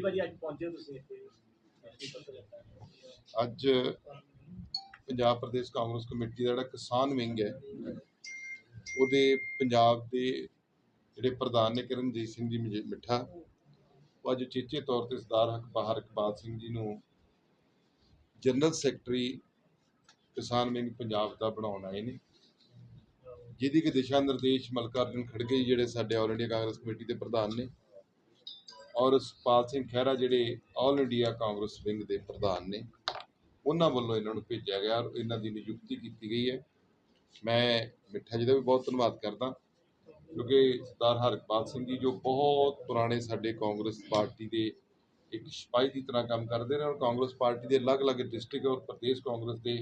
ਹਾਂਜੀ ਭਾਜੀ ਅੱਜ ਪਹੁੰਚੇ ਤੁਸੀਂ ਇੱਥੇ? ਅੱਜ ਪੰਜਾਬ ਪ੍ਰਦੇਸ਼ ਕਾਂਗਰਸ ਕਮੇਟੀ ਦਾ ਜਿਹੜਾ ਕਿਸਾਨ ਵਿੰਗ ਹੈ, ਉਹਦੇ ਪੰਜਾਬ ਦੇ ਜਿਹੜੇ ਪ੍ਰਧਾਨ ਨੇ ਕਰਨਜੀਤ ਸਿੰਘ ਜੀ ਮਿੱਠਾ, ਉਹ ਅੱਜ ਚੇਚੇ ਤੌਰ ਤੇ ਸਰਦਾਰ ਹਕਬਾਰ ਇਕਬਾਲ ਸਿੰਘ ਜੀ ਨੂੰ ਜਨਰਲ ਸੈਕਟਰੀ ਕਿਸਾਨ ਵਿੰਗ ਪੰਜਾਬ ਦਾ ਬਣਾਉਣ ਆਏ ਨੇ। ਜਿਹਦੀ ਕਿ ਦਿਸ਼ਾ ਨਿਰਦੇਸ਼ ਮਲਕਾਰਜੁਨ ਖੜਗੇ ਜਿਹੜੇ ਸਾਡੇ ਆਲ ਇੰਡੀਆ ਕਾਂਗਰਸ ਕਮੇਟੀ ਦੇ ਪ੍ਰਧਾਨ ਨੇ। ਔਰ ਸੁਪਾਲ ਸਿੰਘ ਖਹਿਰਾ ਜਿਹੜੇ ਆਲ ਇੰਡੀਆ ਕਾਂਗਰਸ ਵਿੰਗ ਦੇ ਪ੍ਰਧਾਨ ਨੇ, ਉਹਨਾਂ ਵੱਲੋਂ ਇਹਨਾਂ ਨੂੰ ਭੇਜਿਆ ਗਿਆ ਔਰ ਇਹਨਾਂ ਦੀ ਨਿਯੁਕਤੀ ਕੀਤੀ ਗਈ ਹੈ। ਮੈਂ ਮਿੱਠਾ ਜੀ ਦਾ ਵੀ ਬਹੁਤ ਧੰਨਵਾਦ ਕਰਦਾ, ਕਿਉਂਕਿ ਸਰਦਾਰ ਹਰਪਾਲ ਸਿੰਘ ਜੀ ਜੋ ਬਹੁਤ ਪੁਰਾਣੇ ਸਾਡੇ ਕਾਂਗਰਸ ਪਾਰਟੀ ਦੇ ਇੱਕ ਸਿਪਾਹੀ ਦੀ ਤਰ੍ਹਾਂ ਕੰਮ ਕਰਦੇ ਨੇ ਔਰ ਕਾਂਗਰਸ ਪਾਰਟੀ ਦੇ ਅਲੱਗ-ਅਲੱਗ ਡਿਸਟ੍ਰਿਕਟ ਔਰ ਪ੍ਰਦੇਸ਼ ਕਾਂਗਰਸ ਦੇ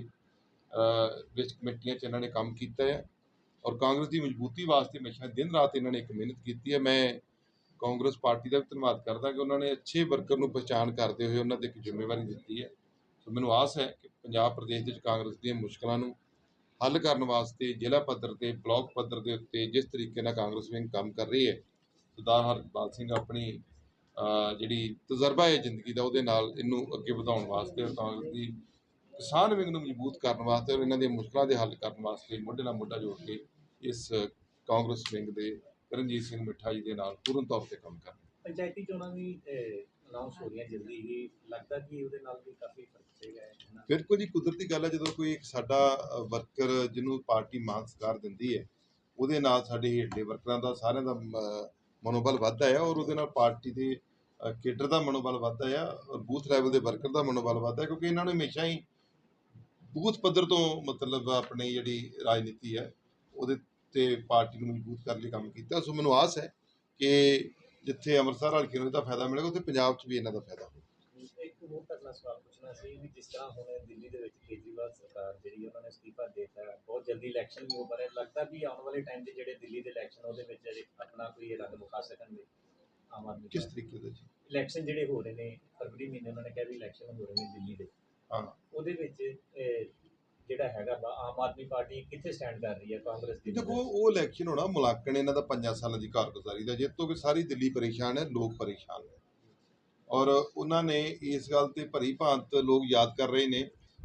ਵਿੱਚ ਕਮੇਟੀਆਂ 'ਚ ਇਹਨਾਂ ਨੇ ਕੰਮ ਕੀਤਾ ਹੈ। ਔਰ ਕਾਂਗਰਸ ਦੀ ਮਜ਼ਬੂਤੀ ਵਾਸਤੇ ਹਮੇਸ਼ਾ ਦਿਨ ਰਾਤ ਇਹਨਾਂ ਨੇ ਇੱਕ ਮਿਹਨਤ ਕੀਤੀ ਹੈ। ਮੈਂ ਕਾਂਗਰਸ ਪਾਰਟੀ ਦਾ ਵੀ ਧੰਨਵਾਦ ਕਰਦਾ ਕਿ ਉਹਨਾਂ ਨੇ ਅੱਛੇ ਵਰਕਰ ਨੂੰ ਪਛਾਣ ਕਰਦੇ ਹੋਏ ਉਹਨਾਂ ਦੇ ਇੱਕ ਜ਼ਿੰਮੇਵਾਰੀ ਦਿੱਤੀ ਹੈ। ਸੋ ਮੈਨੂੰ ਆਸ ਹੈ ਕਿ ਪੰਜਾਬ ਪ੍ਰਦੇਸ਼ ਦੇ ਵਿੱਚ ਕਾਂਗਰਸ ਦੀਆਂ ਮੁਸ਼ਕਲਾਂ ਨੂੰ ਹੱਲ ਕਰਨ ਵਾਸਤੇ ਜ਼ਿਲ੍ਹਾ ਪੱਧਰ ਤੇ, ਬਲਾਕ ਪੱਧਰ ਦੇ ਉੱਤੇ ਜਿਸ ਤਰੀਕੇ ਨਾਲ ਕਾਂਗਰਸ ਵਿੰਗ ਕੰਮ ਕਰ ਰਹੀ ਹੈ, ਸਰਦਾਰ ਹਰਪਾਲ ਸਿੰਘ ਆਪਣੀ ਜਿਹੜੀ ਤਜਰਬਾ ਹੈ ਜ਼ਿੰਦਗੀ ਦਾ ਉਹਦੇ ਨਾਲ ਇਹਨੂੰ ਅੱਗੇ ਵਧਾਉਣ ਵਾਸਤੇ ਔਰ ਕਾਂਗਰਸ ਦੀ ਕਿਸਾਨ ਵਿੰਗ ਨੂੰ ਮਜ਼ਬੂਤ ਕਰਨ ਵਾਸਤੇ ਔਰ ਇਹਨਾਂ ਦੀਆਂ ਮੁਸ਼ਕਲਾਂ ਦੇ ਹੱਲ ਕਰਨ ਵਾਸਤੇ ਮੋਢੇ ਨਾਲ ਮੋਢਾ ਜੋੜ ਕੇ ਇਸ ਕਾਂਗਰਸ ਵਿੰਗ ਦੇ ਰਣਜੀਤ ਸਿੰਘ ਮਿੱਠਾ ਜੀ ਦੇ ਨਾਲ ਪੂਰਨ ਤੌਰ ਤੇ ਕੰਮ ਕਰਨ ਪੰਚਾਇਤੀ ਚੋਣਾਂ ਵੀ ਅਨਾਉਂਸ ਹੋ ਰਹੀਆਂ ਜਲਦੀ ਹੀ। ਲੱਗਦਾ ਕਿ ਉਹਦੇ ਨਾਲ ਵੀ ਕਾਫੀ ਫ਼ਰਕ ਪਏਗਾ ਬਿਲਕੁਲ ਜੀ ਕੁਦਰਤੀ ਗੱਲ ਹੈ ਜਦੋਂ ਕੋਈ ਇੱਕ ਸਾਡਾ ਵਰਕਰ ਜਿਹਨੂੰ ਪਾਰਟੀ ਮਾਨ ਸਤਿਕਾਰ ਦਿੰਦੀ ਹੈ ਉਹਦੇ ਨਾਲ ਸਾਡੇ ਹੇਠਲੇ ਵਰਕਰਾਂ ਦਾ ਸਾਰਿਆਂ ਦਾ ਮਨੋਬਲ ਵੱਧਦਾ ਹੈ ਔਰ ਉਹਦੇ ਨਾਲ ਪਾਰਟੀ ਦੇ ਕੇਡਰ ਦਾ ਮਨੋਬਲ ਵੱਧਦਾ ਹੈ ਔਰ ਬੂਥ ਲੈਵਲ ਦੇ ਵਰਕਰ ਦਾ ਮਨੋਬਲ ਵੱਧਦਾ ਹੈ ਕਿਉਂਕਿ ਇਹਨਾਂ ਨੂੰ ਹਮੇਸ਼ਾ ਹੀ ਬੂਥ ਪੱਧਰ ਤੋਂ ਮਤਲਬ ਆਪਣੀ ਜਿਹੜੀ ਰਾਜਨੀਤੀ ਹੈ ਉਹਦੇ ਤੇ ਪਾਰਟੀ ਨੂੰ ਮਜ਼ਬੂਤ ਕਰਨ ਲਈ ਕੰਮ ਕੀਤਾ। ਸੋ ਮੈਨੂੰ ਆਸ ਹੈ ਕਿ ਜਿੱਥੇ ਅੰਮ੍ਰਿਤਸਰ ਹਲਕੇ ਨੂੰ ਇਹਦਾ ਫਾਇਦਾ ਮਿਲੇਗਾ ਉੱਥੇ ਪੰਜਾਬ 'ਚ ਵੀ ਇਹਨਾਂ ਦਾ ਫਾਇਦਾ ਹੋਵੇਗਾ ਇੱਕ ਹੋਰ ਤੁਹਾਡਾ ਸਵਾਲ ਪੁੱਛਣਾ ਸੀ ਵੀ ਜਿਸ ਤਰ੍ਹਾਂ ਹੁਣ ਦਿੱਲੀ ਦੇ ਵਿੱਚ ਕੇਜਰੀਵਾਲ ਸਰਕਾਰ ਜਿਹੜੀ ਉਹਨਾਂ ਨੇ ਅਸਤੀਫਾ ਦੇ ਦਿੱਤਾ ਬਹੁਤ ਜਲਦੀ ਇਲੈਕਸ਼ਨ ਵੀ ਹੋ ਪਰ ਲੱਗਦਾ ਵੀ ਆਉਣ ਵਾਲੇ ਟਾਈਮ 'ਚ ਜਿਹੜੇ ਦਿੱਲੀ ਦੇ ਇਲੈਕਸ਼ਨ ਉਹਦੇ ਵਿੱਚ ਆਪਣਾ ਕੋਈ ਰੰਗ ਵਿਖਾ ਸਕਣਗੇ ਆਮ ਆਦਮੀ ਕਿਸ ਤਰੀਕੇ ਦੇ ਜੀ? ਇਲੈਕਸ਼ਨ ਜਿਹੜੇ ਹੋ ਰਹੇ ਨੇ ਫਰਵਰੀ ਮਹੀਨੇ ਉਹਨਾਂ ਨੇ ਕਿਹਾ ਵੀ ਇਲੈਕਸ਼ਨ ਹੋ ਰਹੇ ਨੇ ਦਿੱਲੀ ਦੇ। ਹਾਂ। ਉਹਦੇ ਵਿੱਚ ਜਿਹੜਾ ਹੈਗਾ ਵਾ ਆਮ ਆਦਮੀ ਪਾਰਟੀ ਕਿੱਥੇ ਸਟੈਂਡ ਕਰ ਰਹੀ ਹੈ ਕਾਂਗਰਸ ਦੀ ਦੇਖੋ ਉਹ ਇਲੈਕਸ਼ਨ ਹੋਣਾ ਮੁਲਾਂਕਣ ਇਹਨਾਂ ਦਾ 5 ਸਾਲਾਂ ਦੀ ਕਾਰਗੁਜ਼ਾਰੀ ਦਾ ਜਿੱਤੋਂ ਕਿ ਸਾਰੀ ਦਿੱਲੀ ਪਰੇਸ਼ਾਨ ਹੈ ਲੋਕ ਪਰੇਸ਼ਾਨ ਨੇ। ਔਰ ਉਹਨਾਂ ਨੇ ਇਸ ਗੱਲ ਤੇ ਭਰੀ ਭਾਂਤ ਲੋਕ ਯਾਦ ਕਰ ਰਹੇ ਨੇ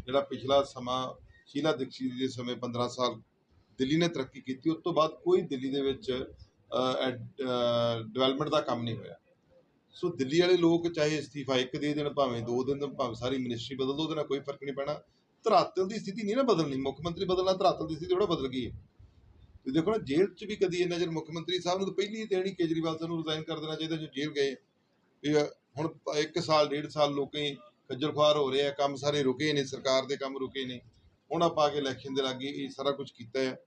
ਜਿਹੜਾ ਪਿਛਲਾ ਸਮਾਂ ਸ਼ੀਲਾ ਦੀਕਸ਼ਿਤ ਦੇ ਸਮੇਂ 15 ਸਾਲ ਦਿੱਲੀ ਨੇ ਤਰੱਕੀ ਕੀਤੀ ਉਸ ਤੋਂ ਬਾਅਦ ਕੋਈ ਦਿੱਲੀ ਦੇ ਵਿੱਚ ਡਿਵੈਲਪਮੈਂਟ ਦਾ ਕੰਮ ਨਹੀਂ ਹੋਇਆ। ਸੋ ਦਿੱਲੀ ਵਾਲੇ ਲੋਕ ਚਾਹੇ ਅਸਤੀਫਾ ਇੱਕ ਦੇ ਦੇਣ ਭਾਵੇਂ ਦੋ ਦਿਨ ਭਾਵੇਂ ਸਾਰੀ ਮਿਨਿਸਟਰੀ ਬਦਲ ਦੋ ਉਹਦੇ ਨਾਲ ਕੋਈ ਫ਼ਰਕ ਨਹੀਂ ਪੈਣਾ। ਧਰਾਤਲ ਦੀ ਸਥਿਤੀ ਨਹੀਂ ਨਾ ਬਦਲਣੀ, ਮੁੱਖ ਮੰਤਰੀ ਬਦਲਣਾ ਧਰਾਤਲ ਦੀ ਸਥਿਤੀ ਥੋੜਾ ਬਦਲ ਗਈ ਹੈ। ਤੇ ਦੇਖੋ ਨਾ, ਜੇਲ੍ਹ 'ਚ ਵੀ ਕਦੀ ਇਹਨਾਂ ਜਰ ਮੁੱਖ ਮੰਤਰੀ ਸਾਹਿਬ ਨੂੰ ਤਾਂ ਪਹਿਲੀ ਹੀ ਦੇਣੀ ਕੇਜਰੀਵਾਲ ਸਾਹਿਬ ਨੂੰ ਰਿਜ਼ਾਈਨ ਕਰ ਦੇਣਾ ਚਾਹੀਦਾ ਜੋ ਜੇਲ੍ਹ ਗਏ ਵੀ ਹੁਣ ਪ- ਇੱਕ ਸਾਲ, ਡੇਢ ਸਾਲ ਲੋਕੀ ਖੱਜਲ ਖੁਆਰ ਹੋ ਰਹੇ ਆ, ਕੰਮ ਸਾਰੇ ਰੁਕੇ ਨੇ, ਸਰਕਾਰ ਦੇ ਕੰਮ ਰੁਕੇ ਨੇ। ਹੁਣ ਆਪਾਂ ਕੇ ਇਲੈਕਸ਼ਨ ਦੇ ਲਾਗੇ ਇਹ ਸਾਰਾ ਕੁਝ ਕੀਤਾ ਹੈ।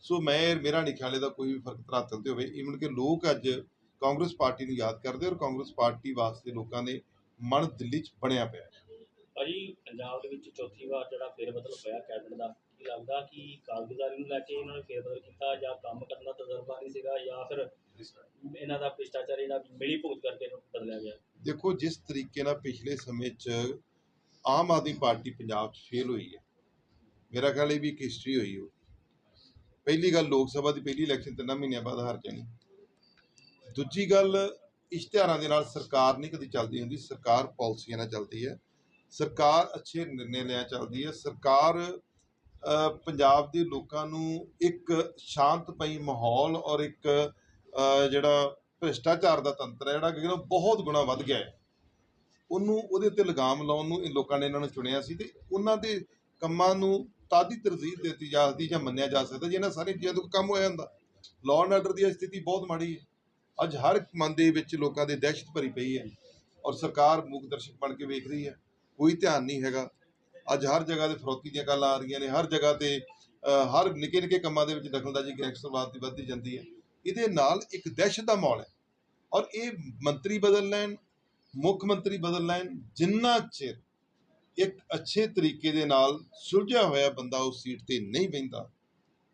ਸੋ ਮੈਂ, ਮੇਰਾ ਨਹੀਂ ਖਿਆਲ ਇਹਦਾ ਕੋਈ ਵੀ ਫ਼ਰਕ ਧਰਾਤਲ ਤੇ ਹੋਵੇ। ਈਵਨ ਕਿ ਲੋਕ ਅੱਜ ਕਾਂਗਰਸ ਪਾਰਟੀ ਨੂੰ ਯਾਦ ਕਰਦੇ ਔਰ ਕਾਂਗਰਸ ਪਾਰਟੀ ਵਾਸਤੇ ਲੋਕਾਂ ਦੇ ਮਨ ਦਿੱਲੀ 'ਚ ਬਣਿਆ ਪਿਆ ਹੈ। ਭਾਜੀ ਪੰਜਾਬ ਦੇ ਵਿੱਚ ਚੌਥੀ ਵਾਰ ਜਿਹੜਾ ਫੇਰ ਬਦਲ ਹੋਇਆ ਕੈਬਨਿਟ ਦਾ ਕੀ ਲੱਗਦਾ ਕਿ ਕਾਰਗੁਜ਼ਾਰੀ ਨੂੰ ਲੈ ਕੇ ਇਹਨਾਂ ਨੇ ਫੇਰ ਬਦਲ ਕੀਤਾ ਜਾਂ ਕੰਮ ਕਰਨ ਦਾ ਤਜਰਬਾ ਨਹੀਂ ਸੀਗਾ ਜਾਂ ਫਿਰ ਇਹਨਾਂ ਦਾ ਭ੍ਰਿਸ਼ਟਾਚਾਰ ਜਿਹੜਾ ਮਿਲੀ ਭੁਗਤ ਕਰਕੇ ਇਹਨੂੰ ਬਦਲਿਆ ਗਿਆ? ਦੇਖੋ ਜਿਸ ਤਰੀਕੇ ਨਾਲ ਪਿਛਲੇ ਸਮੇਂ 'ਚ ਆਮ ਆਦਮੀ ਪਾਰਟੀ ਪੰਜਾਬ 'ਚ ਫੇਲ ਹੋਈ ਹੈ ਮੇਰਾ ਖਿਆਲ ਇਹ ਵੀ ਇੱਕ ਹਿਸਟਰੀ ਹੋਈ ਹੋ ਪਹਿਲੀ ਗੱਲ ਲੋਕ ਸਭਾ ਦੀ ਪਹਿਲੀ ਇਲੈਕਸ਼ਨ ਤਿੰਨਾਂ ਮਹੀਨਿਆਂ ਬਾਅਦ ਹਾਰ ਜਾਣੀ। ਦੂਜੀ ਗੱਲ ਇਸ਼ਤਿਹਾਰਾਂ ਦੇ ਨਾਲ ਸਰਕਾਰ ਨਹੀਂ ਕਦੀ ਚੱਲਦੀ ਹੁੰਦੀ ਸਰਕਾਰ ਪਾਲਿਸੀਆਂ ਨਾਲ ਚੱਲਦੀ ਹੈ। ਸਰਕਾਰ ਅੱਛੇ ਨਿਰਣੇ ਲਿਆ ਚੱਲਦੀ ਹੈ। ਸਰਕਾਰ ਪੰਜਾਬ ਦੇ ਲੋਕਾਂ ਨੂੰ ਇੱਕ ਸ਼ਾਂਤਮਈ ਮਾਹੌਲ ਔਰ ਇੱਕ ਜਿਹੜਾ ਭ੍ਰਿਸ਼ਟਾਚਾਰ ਦਾ ਤੰਤਰ ਹੈ, ਜਿਹੜਾ ਕਿ ਬਹੁਤ ਗੁਣਾ ਵੱਧ ਗਿਆ ਹੈ। ਉਹਨੂੰ, ਉਹਦੇ ਉੱਤੇ ਲਗਾਮ ਲਾਉਣ ਨੂੰ ਇਹ ਲੋਕਾਂ ਨੇ ਇਹਨਾਂ ਨੂੰ ਚੁਣਿਆ ਸੀ ਤੇ ਉਹਨਾਂ ਦੇ ਕੰਮਾਂ ਨੂੰ ਤਾਦੀ ਤਰਜੀਹ ਦਿੱਤੀ ਜਾ ਸਕਦੀ ਜਾਂ ਮੰਨਿਆ ਜਾ ਸਕਦਾ ਜੇ ਇਹਨਾਂ ਸਾਰੀਆਂ ਚੀਜ਼ਾਂ ਤੋਂ ਕੰਮ ਹੋਇਆ ਹੁੰਦਾ। ਲਾਅ ਐਂਡ ਆਰਡਰ ਦੀ ਸਥਿਤੀ ਬਹੁਤ ਮਾੜੀ ਹੈ। ਅੱਜ ਹਰ ਮਨ ਦੇ ਵਿੱਚ ਲੋਕਾਂ ਦੇ ਦਹਿਸ਼ਤ ਭਰੀ ਪਈ ਹੈ ਔਰ ਸਰਕਾਰ ਮੂਕ ਦਰਸ਼ਕ ਬਣ ਕੇ ਵੇਖ ਰਹੀ ਹੈ। ਕੋਈ ਧਿਆਨ ਨਹੀਂ ਹੈਗਾ। ਅੱਜ ਹਰ ਜਗ੍ਹਾ ਤੇ ਫਰੋਤੀ ਦੀਆਂ ਗੱਲਾਂ ਆ ਰਹੀਆਂ ਨੇ, ਹਰ ਜਗ੍ਹਾ ਤੇ ਹਰ ਨਿੱਕੇ ਨਿੱਕੇ ਕੰਮਾਂ ਦੇ ਵਿੱਚ ਦਖਲਅੰਦਾਜ਼ੀ ਗੈਂਗਸਟਰਵਾਦ ਦੀ ਵੱਧਦੀ ਜਾਂਦੀ ਹੈ। ਇਹਦੇ ਨਾਲ ਇੱਕ ਦਹਿਸ਼ਤ ਦਾ ਮਾਹੌਲ ਹੈ। ਔਰ ਇਹ ਮੰਤਰੀ ਬਦਲ ਲੈਣ, ਮੁੱਖ ਮੰਤਰੀ ਬਦਲ ਲੈਣ, ਜਿੰਨਾ ਚਿਰ ਇੱਕ ਅੱਛੇ ਤਰੀਕੇ ਦੇ ਨਾਲ ਸੁਲਝਿਆ ਹੋਇਆ ਬੰਦਾ ਉਸ ਸੀਟ ਤੇ ਨਹੀਂ ਬਹਿੰਦਾ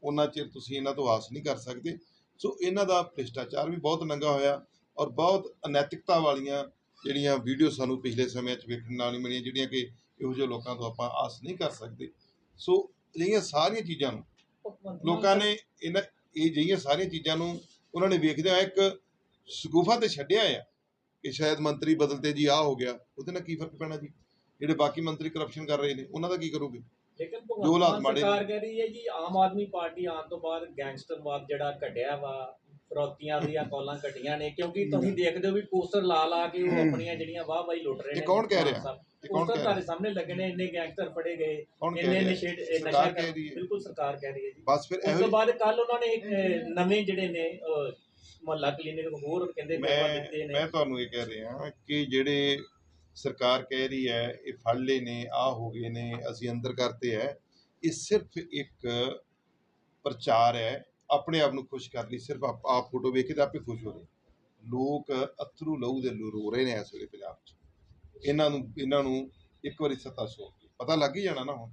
ਉਹਨਾਂ ਚਿਰ ਤੁਸੀਂ ਇਹਨਾਂ ਤੋਂ ਆਸ ਨਹੀਂ ਕਰ ਸਕਦੇ। ਸੋ ਇਹਨਾਂ ਦਾ ਭ੍ਰਿਸ਼ਟਾਚਾਰ ਵੀ ਬਹੁਤ ਨੰਗਾ ਹੋਇਆ ਔਰ ਬਹੁਤ ਅਨੈਤਿਕਤਾ ਵਾਲੀਆਂ ਜਿਹੜੀਆਂ ਵੀਡੀਓ ਸਾਨੂੰ ਪਿਛਲੇ ਸਮਿਆਂ 'ਚ ਵੇਖਣ ਨਾਲ ਨਹੀਂ ਮਿਲੀਆਂ ਜਿਹੜੀਆਂ ਕਿ ਇਹੋ ਜਿਹੇ ਲੋਕਾਂ ਤੋਂ ਆਪਾਂ ਆਸ ਨਹੀਂ ਕਰ ਸਕਦੇ। ਸੋ ਅਜਿਹੀਆਂ ਸਾਰੀਆਂ ਚੀਜ਼ਾਂ ਨੂੰ ਲੋਕਾਂ ਨੇ ਇਹਨਾਂ ਇਹ ਜਿਹੀਆਂ ਸਾਰੀਆਂ ਚੀਜ਼ਾਂ ਨੂੰ ਉਹਨਾਂ ਨੇ ਵੇਖਦੇ ਹੋਏ ਇੱਕ ਸ਼ਗੂਫਾ ਤੇ ਛੱਡਿਆ ਆ ਕਿ ਸ਼ਾਇਦ ਮੰਤਰੀ ਬਦਲਤੇ ਜੀ ਆ ਹੋ ਗਿਆ। ਉਹਦੇ ਨਾਲ ਕੀ ਫ਼ਰਕ ਪੈਣਾ ਜੀ? ਜਿਹੜੇ ਬਾਕੀ ਮੰਤਰੀ ਕਰਪਸ਼ਨ ਕਰ ਰਹੇ ਨੇ ਉਹਨਾਂ ਦਾ ਕੀ ਕਰੋਗੇ? ਲੇਕਿਨ ਭਗਵੰਤ ਮਾਨ ਸਰਕਾਰ ਕਹਿ ਰਹੀ ਹੈ ਜੀ ਆਮ ਆਦਮੀ ਪਾਰਟੀ ਆਉਣ ਤੋਂ ਬਾਅਦ ਗੈਂਗਸਟਰਵਾਦ ਜਿਹੜਾ ਘਟਿਆ ਵਾ ਫਰੋਤੀਆਂ ਦੀਆਂ ਕੌਲਾਂ ਘਟੀਆਂ ਨੇ ਕਿਉਂਕਿ ਤੁਸੀਂ ਦੇਖਦੇ ਹੋ ਵੀ ਪੋਸਟਰ ਲਾ ਲਾ ਕੇ ਉਹ ਆਪਣੀਆਂ ਜਿਹੜੀਆਂ ਵਾਹ ਵਾਹੀ ਲੁੱਟ ਰਹੇ ਇਹ ਨੇ ਕੌਣ ਕਹਿ ਰਿਹਾ? ਪੋਸਟਰ ਕਹਿ ਤੁਹਾਡੇ ਰਿਹਾ? ਸਾਹਮਣੇ ਲੱਗੇ ਨੇ ਇੰਨੇ ਗੈਂਗਸਟਰ ਫੜੇ ਗਏ ਇੰਨੇ ਨਸ਼ੇ ਨਸ਼ਾ ਕਰ- ਬਿਲਕੁਲ ਸਰਕਾਰ ਕਹਿ ਰਹੀ ਹੈ ਜੀ। ਬਸ ਫਿਰ ਉਸ ਤੋਂ ਬਾਅਦ ਕੱਲ ਉਹਨਾਂ ਨੇ ਇੱਕ ਨਵੇਂ ਜਿਹੜੇ ਨੇ ਮੁਹੱਲਾ ਕਲੀਨਿਕ ਹੋਰ ਕਹਿੰਦੇ ਮੈਂ ਦਿੱਤੇ ਨੇ। ਮੈਂ ਤੁਹਾਨੂੰ ਇਹ ਕਹਿ ਰਿਹਾ ਕਿ ਜਿਹੜੇ ਸਰਕਾਰ ਕਹਿ ਰਹੀ ਹੈ ਇਹ ਫੜ ਲਏ ਨੇ ਆ ਹੋ ਗਏ ਨੇ ਅਸੀਂ ਅੰਦਰ ਕਰਤੇ ਹੈ। ਇਹ ਸਿਰਫ ਇੱਕ ਪ੍ਰਚਾਰ ਹੈ ਆਪਣੇ ਆਪ ਨੂੰ ਖੁਸ਼ ਕਰ ਲਈ, ਸਿਰਫ ਆਪ ਆਪ ਫੋਟੋ ਵੇਖ ਕੇ ਤਾਂ ਆਪੇ ਖੁਸ਼ ਹੋ ਰਹੇ ਲੋਕ ਅਥਰੂ ਲਹੂ ਦੇ ਰੋ ਰਹੇ ਨੇ ਇਸ ਵੇਲੇ ਪੰਜਾਬ 'ਚ। ਇਹਨਾਂ ਨੂੰ ਇਹਨਾਂ ਨੂੰ ਇੱਕ ਵਾਰੀ ਸੱਤਾ ਸੋ ਪਤਾ ਲੱਗ ਹੀ ਜਾਣਾ ਨਾ ਹੁਣ।